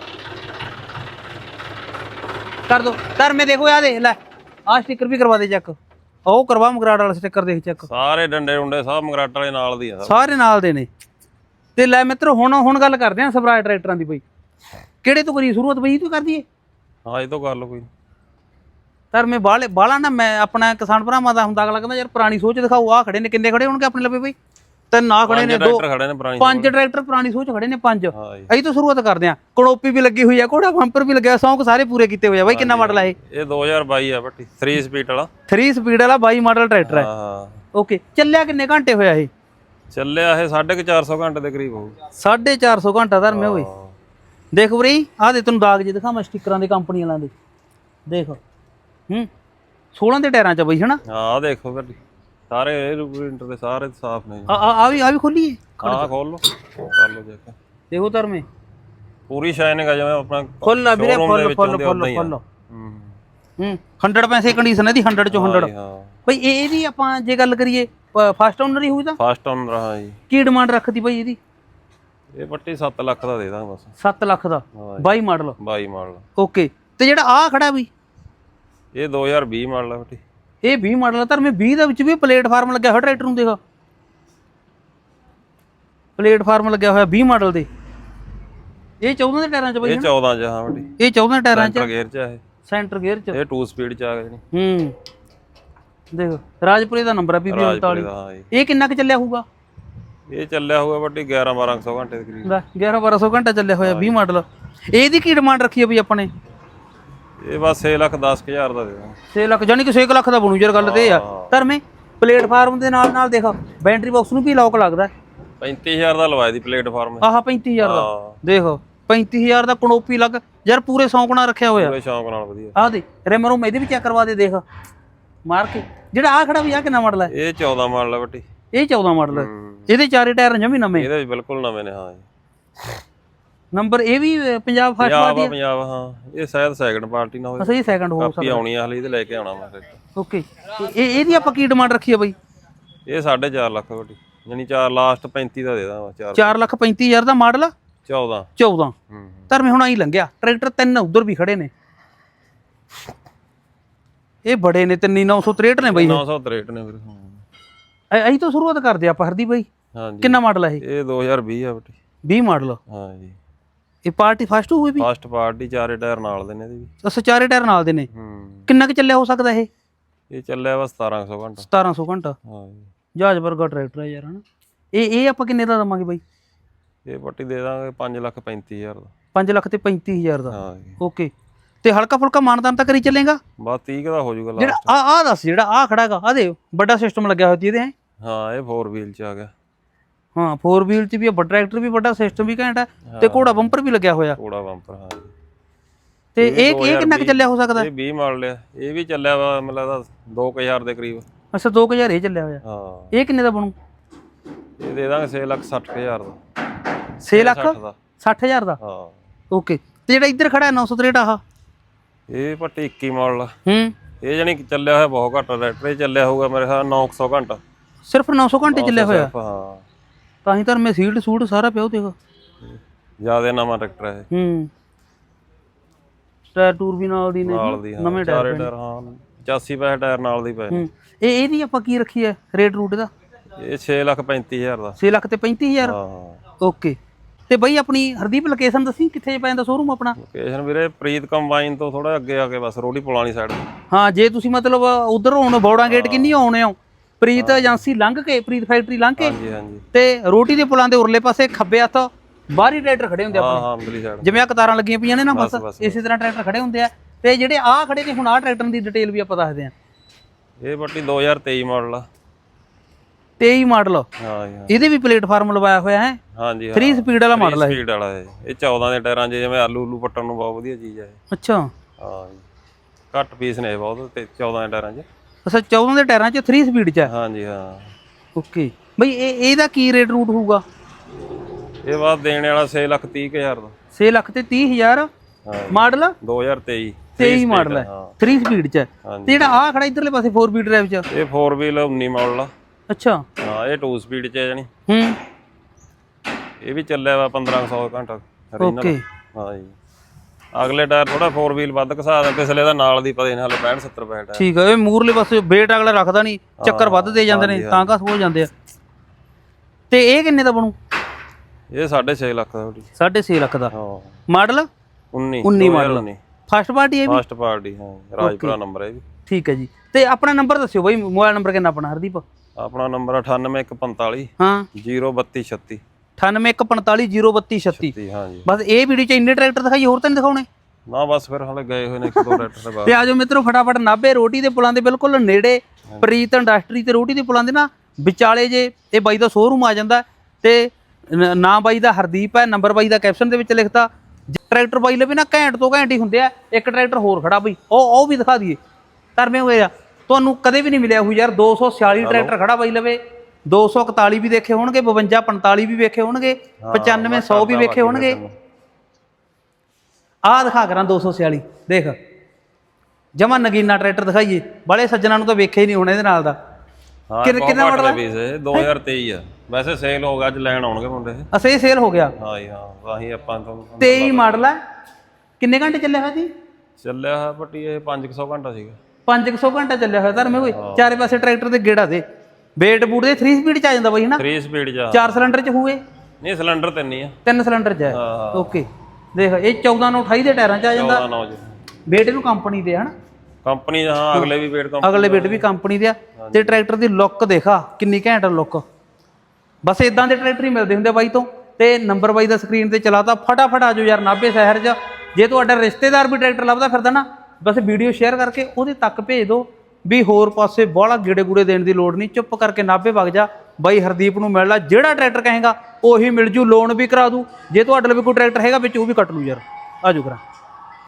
ਕਰ ਦੋ ਕਰ ਮੈਂ ਦੇਖੋ ਆ ਦੇਖ ਲੈ। ਆ ਸਟicker ਵੀ ਕਰਵਾ ਦੇ ਚੈੱਕ। ਉਹ ਕਰਵਾ ਮਗਰਾੜ ਵਾਲਾ ਸਟicker ਦੇਖ ਚੈੱਕ। ਸਾਰੇ ਡੰਡੇ ਡੁੰਡੇ ਸਭ ਮਗਰਾਟ ਵਾਲੇ ਨਾਲ ਦੀ ਆ ਸਾਰੇ ਨਾਲ ਦੇ ਨੇ। ਤੇ ਲੈ ਮਿੱਤਰ ਹੁਣ ਹੁਣ ਗੱਲ ਕਰਦੇ ਆਂ ਸਵਰਾਜ ਟਰੈਕਟਰਾਂ ਦੀ ਬਈ। ਕਿਹੜੇ ਤੋਂ ਕਰੀ ਸ਼ੁਰੂਆਤ ਬਈ ਤੋਂ ਕਰ ਦਈਏ। ਹਾਂ ਇਹ ਤੋਂ ਕਰ ਲਓ ਕੋਈ। ਧਰ ਮੈਂ ਬਾਲੇ ਬਾਲਾ ਨਾ ਮੈਂ ਆਪਣਾ ਕਿਸਾਨ ਭਰਾਵਾਂ ਦਾ ਹੁੰਦਾ ਅਗਲਾ ਕਹਿੰਦਾ ਯਾਰ ਪੁਰਾਣੀ ਸੋਚ ਦਿਖਾਓ ਆ ਖੜੇ ਨੇ ਕਿੰਨੇ ਖੜੇ ਹੋਣਗੇ ਆਪਣੇ ਲੱਭੇ ਬਈ? ਤਿੰਨ ਆ ਖੜੇ ਨੇ ਦੋ ਟਰੈਕਟਰ ਖੜੇ ਨੇ ਪੁਰਾਣੀ ਪੰਜ ਟਰੈਕਟਰ ਪੁਰਾਣੀ ਸੋਚ ਖੜੇ ਨੇ ਪੰਜ। ਅਸੀਂ ਤੋਂ ਸ਼ੁਰੂਆਤ ਕਰਦੇ ਆ ਕਣੋਪੀ ਵੀ ਲੱਗੀ ਹੋਈ ਆ ਘੋੜਾ ਬੰਪਰ ਵੀ ਲੱਗਿਆ ਸੌਂਕ ਸਾਰੇ ਪੂਰੇ ਕੀਤੇ ਹੋਏ ਆ ਬਾਈ ਕਿੰਨਾ ਮਾਡਲ ਆ ਇਹ? ਇਹ 2022 ਆ ਬੱਟੀ 3 ਸਪੀਡ ਵਾਲਾ। 3 ਸਪੀਡ ਵਾਲਾ 22 ਮਾਡਲ ਟਰੈਕਟਰ ਹੈ ਓਕੇ ਚੱਲਿਆ ਕਿੰਨੇ ਘੰਟੇ ਹੋਇਆ ਇਹ? ਚੱਲਿਆ ਇਹ 450 ਘੰਟੇ ਦੇ ਕਰੀਬ ਹੋਊ। 450 ਘੰਟਾ ਧਰਮੇ ਹੋਏ ਹਾਂ। ਦੇਖ ਵੀਰੇ ਆਹ ਦੇ ਤੈਨੂੰ ਦਾਗ ਜੇ ਦਿਖਾਵਾਂ ਸਟickਰਾਂ ਦੇ ਕੰਪਨੀ ਵਾਲਿਆਂ ਦੇ। ਦੇਖ। ਹੂੰ? 16 ਦੇ ਟਾਇਰਾਂ ਚ ਬਈ ਹਨਾ? ਹਾਂ ਦੇਖੋ ਬੱਟੀ ਸਾਰੇ ਰੂਪਰਿੰਟਰ ਦੇ ਸਾਰੇ ਸਾਫ਼ ਨੇ। ਆ ਆ- ਆ ਵੀ ਆ ਵੀ ਖੋਲੀਏ? ਆਹ ਖੋਲ ਲੋ ਕਰ ਲੋ ਦੇਖ। ਦੇਖੋ ਧਰਮੇ। ਪੂਰੀ ਸ਼ਾਈਨਿੰਗ ਆ ਜਿਵੇਂ ਆਪਣਾ ਆ ਵੀਰੇ showroom ਦੇ ਫੁੱਲ ਵਿੱਚੋਂ ਫੁੱਲ ਦੇ ਫੁੱਲ ਉੱਦਾਂ ਹੀ ਆ। ਹੂੰ। ਹੂੰ। 100 ਪੈਸੇ ਕੰਡੀਸ਼ਨ ਇਹਦੀ 100 ਚੋਂ 100 ਹਾਂ ਜੀ, ਹਾਂ। ਬਈ ਇਹ ਇਹਦੀ ਆਪਾਂ ਜੇ ਗੱਲ ਕਰੀਏ ਫਸਟ ਓਨਰ ਹੀ ਹੋਈ ਤਾਂ ਫਸਟ ਓਨਰ ਹਾਂ ਜੀ। ਕੀ ਡਿਮਾਂਡ ਰੱਖਦੀ ਬਈ ਇਹਦੀ? ਇਹ ਬੱਟੀ 7 ਲੱਖ ਦਾ ਦੇ ਦਾਂਗੇ ਬਸ। 7 ਲੱਖ ਦਾ। ਹਾਂ 22 ਮਾਡਲ। 22 ਮਾਡਲ। ਓਕੇ। ਤੇ ਜਿਹੜਾ ਆ ਖੜਾ ਵੀ ਇਹ 2020 ਮਾਡਲ ਆ ਬੱਟੀ ਇਹ 20 ਮਾਡਲ ਆ ਧਰਮੇ 20 ਦੇ ਵਿੱਚ ਵੀ ਪਲੇਟਫਾਰਮ ਲੱਗਿਆ ਹੋਇਆ ਟਰੈਕਟਰ ਨੂੰ ਦੇਖੋ। ਪਲੇਟਫਾਰਮ ਲੱਗਿਆ ਹੋਇਆ 20 ਮਾਡਲ ਦੇ। ਇਹ 14 ਦੇ ਟਾਇਰਾਂ ਚ ਬਈ ਇਹ 14 ਚ ਹਾਂ ਬੱਟੀ ਇਹ 14 ਦੇ ਟਾਇਰਾਂ ਚ ਸੈਂਟਰ ਗੇਅਰ ਚ ਆ ਇਹ। ਸੈਂਟਰ ਗੇਅਰ ਚ ਇਹ 2 ਸਪੀਡ ਚ ਆ ਗਿਆ ਜਣੀ ਹੂੰ। ਦੇਖੋ ਰਾਜਪੁਰੇ ਦਾ ਨੰਬਰ ਆ ਪੀਪੀ ਰਾਜਪੁਰੇ 39 ਦਾ ਹਾਂ ਜੀ। ਇਹ ਕਿੰਨਾ ਕੁ ਚੱਲਿਆ ਹੋਊਗਾ? ਇਹ ਚੱਲਿਆ ਹੋਊਗਾ ਬੱਟੀ 11 1200 ਘੰਟੇ ਦੇ ਕਰੀਬ। ਲੈ 11 1200 ਘੰਟਾ ਚੱਲਿਆ ਹੋਇਆ 20 ਮਾਡਲ। ਇਹਦੀ ਕੀ ਡਿਮਾਂਡ ਰੱਖੀ ਹੈ ਬਈ ਆਪਾਂ ਨੇ? ਇਹ ਬਸ 6 ਲੱਖ 10 ਹਜ਼ਾਰ ਦਾ ਦੇ ਦਾਂਗੇ 6 ਲੱਖ ਜਾਨੀ ਕਿ 6 ਲੱਖ ਦਾ ਬਣੂ ਯਾਰ ਗੱਲ ਤੇ ਆ। ਧਰਮੇ ਪਲੇਟਫਾਰਮ ਦੇ ਨਾਲ ਨਾਲ ਦੇਖ ਬੈਟਰੀ ਬਾਕਸ ਨੂੰ ਵੀ ਲੌਕ ਲੱਗਦਾ? 35000 ਦਾ ਲਵਾਇਆ ਦੀ ਪਲੇਟਫਾਰਮ ਆਹ 35000 ਦਾ। ਹਾਂ। ਦੇਖੋ 35000 ਦਾ ਕਨੋਪੀ ਲੱਗ ਯਾਰ ਪੂਰੇ ਸੌਂਕਣਾ ਰੱਖਿਆ ਹੋਇਆ। ਪੂਰੇ ਸ਼ੌਂਕ ਨਾਲ ਵਧੀਆ। ਆਹ ਦੇ ਰਿਮ ਰੂਮ ਇਹਦੇ ਵੀ ਚੈੱਕ ਕਰਵਾ ਦੇ ਦੇਖ। ਮਾਰ ਕੇ। ਜਿਹੜਾ ਆ ਖੜਾ ਵੀ ਆ ਕਿੰਨਾ ਮਾਡਲ ਹੈ ਇਹ 14 ਮਾਡਲ ਆ ਬੱਟੀ ਇਹ 14 ਮਾਡਲ ਹੈ ਹੂੰ। ਇਹਦੇ ਚਾਰੇ ਟਾਇਰ ਜਮੀ ਨਵੇਂ। ਇਹਦੇ ਵੀ ਬਿਲਕੁਲ ਨਵੇਂ ਨੇ ਹਾਂ। ਨੰਬਰ ਇਹ ਵੀ ਪੰਜਾਬ ਫਸਟ ਪੰਜਾਬ ਪਾਰਟੀ ਆ? ਪੰਜਾਬ ਹਾਂ। ਇਹ ਸ਼ਾਇਦ ਸੈਕੰਡ ਪਾਰਟੀ ਨਾ ਹੋਵੇ। ਅਸਾ ਇਹ ਸੈਕੰਡ ਹੋ ਕਾਪੀ ਆਉਣੀ ਆ ਹਲੇ ਇਹਦੇ ਲੈ ਕੇ ਆਉਣਾ ਮੈਂ ਫਿਰ। ਓਕੇ। ਇਹ ਇਹਦੀ ਆਪਾਂ ਕੀ ਡਿਮਾਂਡ ਰੱਖੀ ਹੈ ਬਈ? ਇਹ 4.5 ਲੱਖ ਬੱਟੀ ਯਾਨੀ 4 ਲਾਸਟ 35 ਦਾ ਦੇ ਦਾਂਗਾ 4 4 ਲੱਖ 35000 ਦਾ ਮਾਡਲ 14 14 ਹੂੰ ਧਰਮੇ ਹੁਣ ਆਈ ਲੰਘਿਆ। ਟਰੈਕਟਰ ਤਿੰਨ ਉਧਰ ਵੀ ਖੜੇ ਨੇ। ਇਹ ਬੜੇ ਨੇ ਤਿੰਨੀ 963 ਨੇ ਬਈ 963 ਨੇ ਵੀਰੇ ਹਾਂ। ਅਹੀਂ ਤੋਂ ਸ਼ੁਰੂਆਤ ਕਰਦੇ ਆਪਾਂ ਹਰਦੀ ਬਈ। ਹਾਂਜੀ। ਕਿੰਨਾ ਮਾਡਲ ਹੈ ਇਹ? ਇਹ 2020 ਆ ਬੱਟੀ 20 ਮਾਡਲ ਹਾਂ ਜੀ ਇਹ ਪਾਰਟੀ ਫਸਟ ਹੋਈ ਵੀ? ਫਸਟ ਪਾਰਟੀ ਚਾਰੇ ਟਾਇਰ ਨਾਲ ਦੇ ਨੇ ਇਹਦੇ ਵੀ। ਅੱਛਾ ਚਾਰੇ ਟਾਇਰ ਨਾਲ ਦੇ ਨੇ। ਹੂੰ। ਕਿੰਨਾ ਕੁ ਚੱਲਿਆ ਹੋ ਸਕਦਾ ਇਹ? ਇਹ ਚੱਲਿਆ ਵਾ 1700 ਘੰਟਾ। 1700 ਘੰਟਾ? ਹਾਂ ਜੀ। ਜਹਾਜ਼ ਵਰਗਾ ਟਰੈਕਟਰ ਹੈ ਯਾਰ ਹਨਾ? ਇਹ ਇਹ ਆਪਾਂ ਕਿੰਨੇ ਦਾ ਦਵਾਂਗੇ ਬਾਈ? ਇਹ ਪੱਟੀ ਦੇ ਦਾਂਗੇ 5 ਲੱਖ 35000 ਦਾ। 5 ਲੱਖ ਤੇ 35000 ਦਾ? ਹਾਂ ਜੀ। ਓਕੇ। ਤੇ ਹਲਕਾ ਫੁਲਕਾ ਮਾਨਦਾਨ ਤਾਂ ਕਰੀ ਚੱਲੇਗਾ? ਬਸ 30 ਕੁ ਦਾ ਹੋ ਜਾਊਗਾ ਜਿਹੜਾ ਲਾਸਟ ਆ ਆ ਦੱਸ ਜਿਹੜਾ ਆ ਖੜਾਗਾ ਆ ਦੇ ਵੱਡਾ ਸਿਸਟਮ ਲੱਗਿਆ ਹੋਇਆ ਜੀ ਇਹਦੇ ਹੈਂ? ਹਾਂ ਇਹ 4 ਵੀਲ ਚ ਆ ਗਿਆ। ਹਾਂ 4 ਵੀਲ ਚ ਵੀ ਆ, ਵੱਡਾ ਟਰੈਕਟਰ ਵੀ ਵੱਡਾ ਸਿਸਟਮ ਵੀ ਘੈਂਟ ਹੈ ਤੇ ਘੋੜਾ ਬੰਪਰ ਵੀ ਲੱਗਿਆ ਹੋਇਆ। ਥੋੜਾ ਬੰਪਰ ਹਾਂ ਤੇ ਇਹ ਇਹ ਕਿੰਨਾ ਕੁ ਚੱਲਿਆ ਹੋ ਸਕਦਾ? ਇਹ 20 ਮਾਡਲ ਆ। ਇਹ ਵੀ ਚੱਲਿਆ ਵਾ ਲੱਗਦਾ 2000 ਦੇ ਕਰੀਬ। ਅੱਛਾ 2000 ਇਹ ਚੱਲਿਆ ਹੋਇਆ। ਹਾਂ। ਇਹ ਕਿੰਨੇ ਦਾ ਬਣੂ? ਇਹ ਦੇ ਦਾਂਗੇ 6 ਲੱਖ 60000 ਦਾ। 6 ਲੱਖ 60 ਦਾ। 60000 ਦਾ? ਹਾਂ। ਓਕੇ। ਤੇ ਜਿਹੜਾ ਇੱਧਰ ਖੜਾ ਹੈ 963 ਆਹ? ਇਹ ਪੱਟੀ 21 ਮਾਡਲ ਹੂੰ। ਇਹ ਜਾਨੀ ਚੱਲਿਆ ਹੋਇਆ ਬਹੁਤ ਘੱਟ ਟਰੈਕਟਰ ਚੱਲਿਆ ਹੋਊਗਾ ਮੇਰੇ ਖਿਆਲ 900 ਘੰਟਾ। ਸਿਰਫ 900 ਘੰਟੇ ਚੱਲਿਆ ਹੋਇਆ? ਹਾਂ। ਤਾਂ ਹੀ ਤਾਂ ਮੈਂ ਸੀਟ ਸੂਟ ਸਾਰਾ ਪਿਓ ਦੇਖੋ। ਜ਼ਿਆਦਾ ਨਵਾਂ ਟਰੈਕਟਰ ਹੈ। ਹੂੰ। ਟਾਇਰ ਟੂਰ ਵੀ ਨਾਲ ਦੀ ਨੇ ਨਾਲ ਦੀ ਹਾਂ ਨਵੇਂ ਟਾਇਰ ਹਾਂ 85 ਪੈਸੇ ਟਾਇਰ ਨਾਲ ਦੀ ਪਏ ਨੇ। ਇਹ ਇਹਦੀ ਆਪਾਂ ਕੀ ਰੱਖੀ ਹੈ ਰੇਟ ਰੂਟ ਦਾ? ਇਹ 6 ਲੱਖ 35000 ਦਾ। 6 ਲੱਖ ਤੇ 35000 ਹਾਂ। ਓਕੇ। ਤੇ ਬਈ ਆਪਣੀ ਹਰਦੀਪ ਲੋਕੇਸ਼ਨ ਦੱਸੀ ਕਿੱਥੇ ਪੈਂਦਾ ਸ਼ੋਰੂਮ ਆਪਣਾ? ਲੋਕੇਸ਼ਨ ਵੀਰੇ ਪ੍ਰੀਤ ਕੰਬਾਈਨ ਤੋਂ ਥੋੜਾ ਅੱਗੇ ਆ ਕੇ ਬਸ ਰੋੜੀ ਪੁਲਾਣੀ ਸਾਈਡ ਹਾਂ ਜੇ ਤੁਸੀਂ ਮਤਲਬ ਉਧਰ ਹੁਣ ਬੌੜਾ ਗੇਟ ਕਿੰਨੀ ਆਉਣੇ ਹੋ? ਪ੍ਰੀਤ ਏਜੰਸੀ ਲੰਘ ਕੇ ਪ੍ਰੀਤ ਫੈਕਟਰੀ ਲੰਘ ਕੇ ਹਾਂਜੀ ਹਾਂਜੀ। ਤੇ ਰੋਟੀ ਦੇ ਪੁਲਾਂ ਦੇ ਉਰਲੇ ਪਾਸੇ ਖੱਬੇ ਹੱਥ ਬਾਹਰੀ ਟਰੈਕਟਰ ਖੜੇ ਹੁੰਦੇ ਆ ਹਾਂ ਹਾਂ ਅੰਦਰਲੀ ਸਾਈਡ। ਜਿਵੇਂ ਆ ਕਤਾਰਾਂ ਲੱਗੀਆਂ ਪਈਆਂ ਨੇ ਨਾ ਬਸ ਬਸ, ਬਸ। ਇਸੇ ਤਰ੍ਹਾਂ ਟਰੈਕਟਰ ਖੜੇ ਹੁੰਦੇ ਆ। ਤੇ ਜਿਹੜੇ ਆ ਖੜੇ ਨੇ ਹੁਣ ਆ ਟਰੈਕਟਰ ਦੀ ਡਿਟੇਲ ਵੀ ਆਪਾਂ ਦੱਸਦੇ ਆ ਇਹ ਬੱਟੀ 2023 ਮਾਡਲ ਆ। 23 ਮਾਡਲ ਹਾਂ ਜੀ ਹਾਂ। ਇਹਦੇ ਵੀ ਪਲੇਟਫਾਰਮ ਲਵਾਇਆ ਹੋਇਆ ਹੈ। ਹਾਂਜੀ 3 ਸਪੀਡ ਵਾਲਾ ਮਾਡਲ ਹੈ ਸਪੀਡ ਵਾਲਾ ਇਹ। ਇਹ 14 ਦੇ ਟਾਇਰਾਂ 'ਚ ਜਿਵੇਂ ਆਲੂ ਉਲੂ ਪੱਟਣ ਨੂੰ ਬਹੁਤ ਵਧੀਆ ਚੀਜ਼ ਹੈ ਇਹ। ਅੱਛਾ। ਹਾਂ ਜੀ। ਘੱਟ ਪੀਸ ਨੇ ਇਹ ਬਹੁਤ ਤੇ 14 ਦੇ ਟਾਇਰਾਂ 'ਚ। ਅੱਛਾ 14 ਦੇ ਟਾਇਰਾਂ 'ਚ 3 ਸਪੀਡ 'ਚ ਹੈ? ਹਾਂਜੀ ਹਾਂ। ਓਕੇ ਬਈ ਇਹ ਇਹਦਾ ਕੀ ਰੇਟ ਰੂਟ ਹੋਊਗਾ? ਇਹ ਬਾਅਦ ਦੇਣ ਵਾਲਾ 6 ਲੱਖ 30 ਹਜ਼ਾਰ ਦਾ। 6 ਲੱਖ ਤੇ 30000 ਹਾਂ। ਮਾਡਲ? 2023 23 ਮਾਡਲ ਹੈ ਹਾਂ। 3 ਸਪੀਡ 'ਚ ਹੈ। ਹਾਂਜੀ। ਤੇ ਜਿਹੜਾ ਆ ਖੜਾ ਇਧਰਲੇ ਪਾਸੇ 4 ਵੀਲ ਡਰਾਈਵ 'ਚ? ਇਹ 4 ਵੀਲ 19 ਮਾਡਲ ਆ। ਅੱਛਾ। ਹਾਂ ਇਹ 2 ਸਪੀਡ 'ਚ ਹੈ ਜਾਨੀ ਹੂੰ। ਇਹ ਵੀ ਚੱਲਿਆ ਵਾ 1500 ਘੰਟਾ। original। ਓਕੇ ਹਾਂ ਜੀ। ਅਗਲੇ ਟਾਇਰ ਥੋੜਾ 4 ਵੀਲ ਵੱਧ ਘਸਾ ਦਾ ਪਿਛਲੇ ਦਾ ਨਾਲ ਦੀ ਪਤਾ ਨਹੀਂ ਹਲੇ 65 70 ਪੈ ਟਾਇਰ ਠੀਕ ਹੈ ਇਹ ਮੂਰਲੇ ਪਾਸੇ ਵੇਟ ਅਗਲਾ ਰੱਖਦਾ ਨਹੀਂ ਚੱਕਰ ਵੱਧ ਦੇ ਜਾਂਦੇ ਨੇ ਤਾਂ ਘਸ ਹੋ ਜਾਂਦੇ ਆ। ਤੇ ਇਹ ਕਿੰਨੇ ਦਾ ਬਣੂ? ਇਹ 6.5 ਲੱਖ ਦਾ ਤੁਹਾਡੀ 6.5 ਲੱਖ ਦਾ। ਹਾਂ। ਮਾਡਲ? 19 19 ਮਾਡਲ। ਫਸਟ ਪਾਰਟੀ ਹੈ ਵੀ? ਫਸਟ ਪਾਰਟੀ ਹਾਂ ਰਾਜਪੁਰਾ ਨੰਬਰ ਹੈ ਵੀ। ਠੀਕ ਹੈ ਜੀ। ਤੇ ਆਪਣਾ ਨੰਬਰ ਦੱਸਿਓ ਬਾਈ ਮੋਬਾਈਲ ਨੰਬਰ ਕਿੰਨਾ ਆਪਣਾ ਹਰਦੀਪ? ਆਪਣਾ ਨੰਬਰ 98145 ਹਾਂ। 03236 9814403236 ਜੀ ਹਾਂ ਜੀ ਬਸ ਇਹ ਵੀਡੀਓ ਚ ਇੰਨੇ ਟਰੈਕਟਰ ਦਿਖਾਈ ਹੋਰ ਤਾਂ ਨਹੀਂ ਦਿਖਾਉਣੇ? ਨਾ ਬਸ ਫਿਰ ਹਲੇ ਗਏ ਹੋਏ ਨੇ ਇੱਕ ਦੋ ਟਰੈਕਟਰ ਦੇ ਬਾਅਦ। ਤੇ ਆਜੋ ਮਿੱਤਰੋ ਫਟਾਫਟ ਨਾਭੇ ਰੋਟੀ ਦੇ ਪੁਲਾਂ ਦੇ ਬਿਲਕੁਲ ਨੇੜੇ ਪ੍ਰੀਤ ਇੰਡਸਟਰੀ ਤੇ ਰੋਟੀ ਦੇ ਪੁਲਾਂ ਦੇ ਨਾ ਵਿਚਾਲੇ ਜੇ ਇਹ ਬਾਈ ਦਾ ਸ਼ੋਰੂਮ ਆ ਜਾਂਦਾ ਤੇ ਨ- ਬਾਈ ਦਾ ਹਰਦੀਪ ਹੈ ਨੰਬਰ ਬਾਈ ਦਾ ਕੈਪਸ਼ਨ ਦੇ ਵਿੱਚ ਲਿਖਤਾ। ਟਰੈਕਟਰ ਬਾਈ ਲਵੇ ਨਾ ਘੈਂਟ ਤੋਂ ਘੈਂਟ ਹੀ ਹੁੰਦੇ ਆ ਇੱਕ ਟਰੈਕਟਰ ਹੋਰ ਖੜਾ ਬਈ ਉਹ ਉਹ ਵੀ ਦਿਖਾ ਦਈਏ। ਧਰਮੇ ਹੋਏ ਆ। ਤੁਹਾਨੂੰ ਕਦੇ ਵੀ ਨਹੀਂ ਮਿਲਿਆ ਹੋਊ ਯਾਰ 246 ਟਰੈਕਟਰ ਖੜਾ ਬਾਈ ਲਵੇ। 241 ਵੀ ਦੇਖੇ ਹੋਣਗੇ 52 45 ਵੀ ਵੇਖੇ ਹੋਣਗੇ 95 100 ਵੀ ਵੇਖੇ ਹੋਣਗੇ। ਆਹ ਦਿਖਾ ਕਰਾਂ 246 ਦੇਖ। ਜਮਾ ਨਗੀਨਾ ਟਰੈਕਟਰ ਦਿਖਾਈਏ ਬੜੇ ਸੱਜਣਾ ਨੂੰ ਤਾਂ ਵੇਖਿਆ ਹੀ ਨਹੀਂ ਹੋਣਾ ਇਹਦੇ ਨਾਲ ਦਾ। ਹਾਂ ਕਿੰਨ- ਕਿੰਨਾ ਮਾਡਲ ਇਹ 2023 ਆ। ਵੈਸੇ ਸੇਲ ਹੋ ਗਿਆ ਅੱਜ ਲੈਣ ਆਉਣਗੇ ਮੁੰਡੇ ਇਹ। ਅਸੇ ਸੇਲ ਹੋ ਗਿਆ? ਹਾਂ ਹਾਂ ਵਾਹੀ ਆਪਾਂ ਤੋਂ 23 ਮਾਡਲ ਹੈ ਕਿੰਨੇ ਘੰਟੇ ਚੱਲਿਆ ਹੋਇਆ ਜੀ? ਚੱਲਿਆ ਹੋਇਆ ਪੱਟੀ ਇਹ 500 ਘੰਟਾ ਸੀਗਾ। 500 ਘੰਟਾ ਚੱਲਿਆ ਹੋਇਆ ਧਰਮੇ ਕੋਈ ਚਾਰੇ ਪਾਸੇ ਟਰੈਕਟਰ ਦੇ ਗੇੜਾ ਦੇ। ਵੇਟ ਬੂਟ ਦੇ 3 ਸਪੀਡ ਚ ਆ ਜਾਂਦਾ ਬਾਈ ਹਨਾ? 3 ਸਪੀਡ ਜਾ ਚਾਰ ਸਿਲੰਡਰ ਚ ਹੋਏ ਨਹੀਂ ਸਿਲੰਡਰ ਤਿੰਨ ਹੀ ਆ। ਤਿੰਨ ਸਿਲੰਡਰ ਚ ਹੈ। ਓਕੇ ਦੇਖ ਇਹ 14 ਨੂੰ 28 ਦੇ ਟਾਇਰਾਂ ਚ ਆ ਜਾਂਦਾ। 14 9 ਜੀ ਵੇਟ ਇਹਨੂੰ ਕੰਪਨੀ ਦੇ ਹਨ? ਕੰਪਨੀ ਦਾ ਹਾਂ ਅਗਲੇ ਵੀ ਵੇਟ ਕੰਪਨੀ ਅਗਲੇ ਵੇਟ ਵੀ ਕੰਪਨੀ ਦੇ ਆ। ਤੇ ਟਰੈਕਟਰ ਦੀ ਲੁੱਕ ਦੇਖਾ ਕਿੰਨੀ ਘੈਂਟ ਲੁੱਕ ਬਸ ਇਦਾਂ ਦੇ ਟਰੈਕਟਰ ਹੀ ਮਿਲਦੇ ਹੁੰਦੇ ਬਾਈ ਤੋਂ। ਤੇ ਨੰਬਰ ਬਾਈ ਦਾ ਸਕਰੀਨ ਤੇ ਚਲਾਤਾ ਫਟਾਫਟ ਆਜੋ ਯਾਰ ਨਾਭੇ ਸ਼ਹਿਰ 'ਚ। ਜੇ ਤੁਹਾਡਾ ਰਿਸ਼ਤੇਦਾਰ ਵੀ ਟਰੈਕਟਰ ਲੱਭਦਾ ਫਿਰਦਾ ਨਾ ਬਸ ਵੀਡੀਓ ਸ਼ੇਅਰ ਕਰਕੇ ਉਹਦੇ ਤੱਕ ਭੇਜ ਦਿਓ। ਵੀ ਹੋਰ ਪਾਸੇ ਬਾਹਲਾ ਗੇੜੇ ਗੂੜੇ ਦੇਣ ਦੀ ਲੋੜ ਨਹੀਂ, ਚੁੱਪ ਕਰਕੇ ਨਾਭੇ ਵਗ ਜਾ। ਬਾਈ ਹਰਦੀਪ ਨੂੰ ਮਿਲ ਲੈ, ਜਿਹੜਾ ਟਰੈਕਟਰ ਕਹੇਗਾ ਉਹੀ ਮਿਲ ਜੂ ਲੋਨ ਵੀ ਕਰਾ ਦੂ। ਜੇ ਤੁਹਾਡੇ ਲਈ ਕੋਈ ਟਰੈਕਟਰ ਹੈਗਾ ਵਿੱਚ, ਉਹ ਵੀ ਕੱਟ ਲੂ ਯਾਰ। ਆਜੋ ਕਰਾਂ।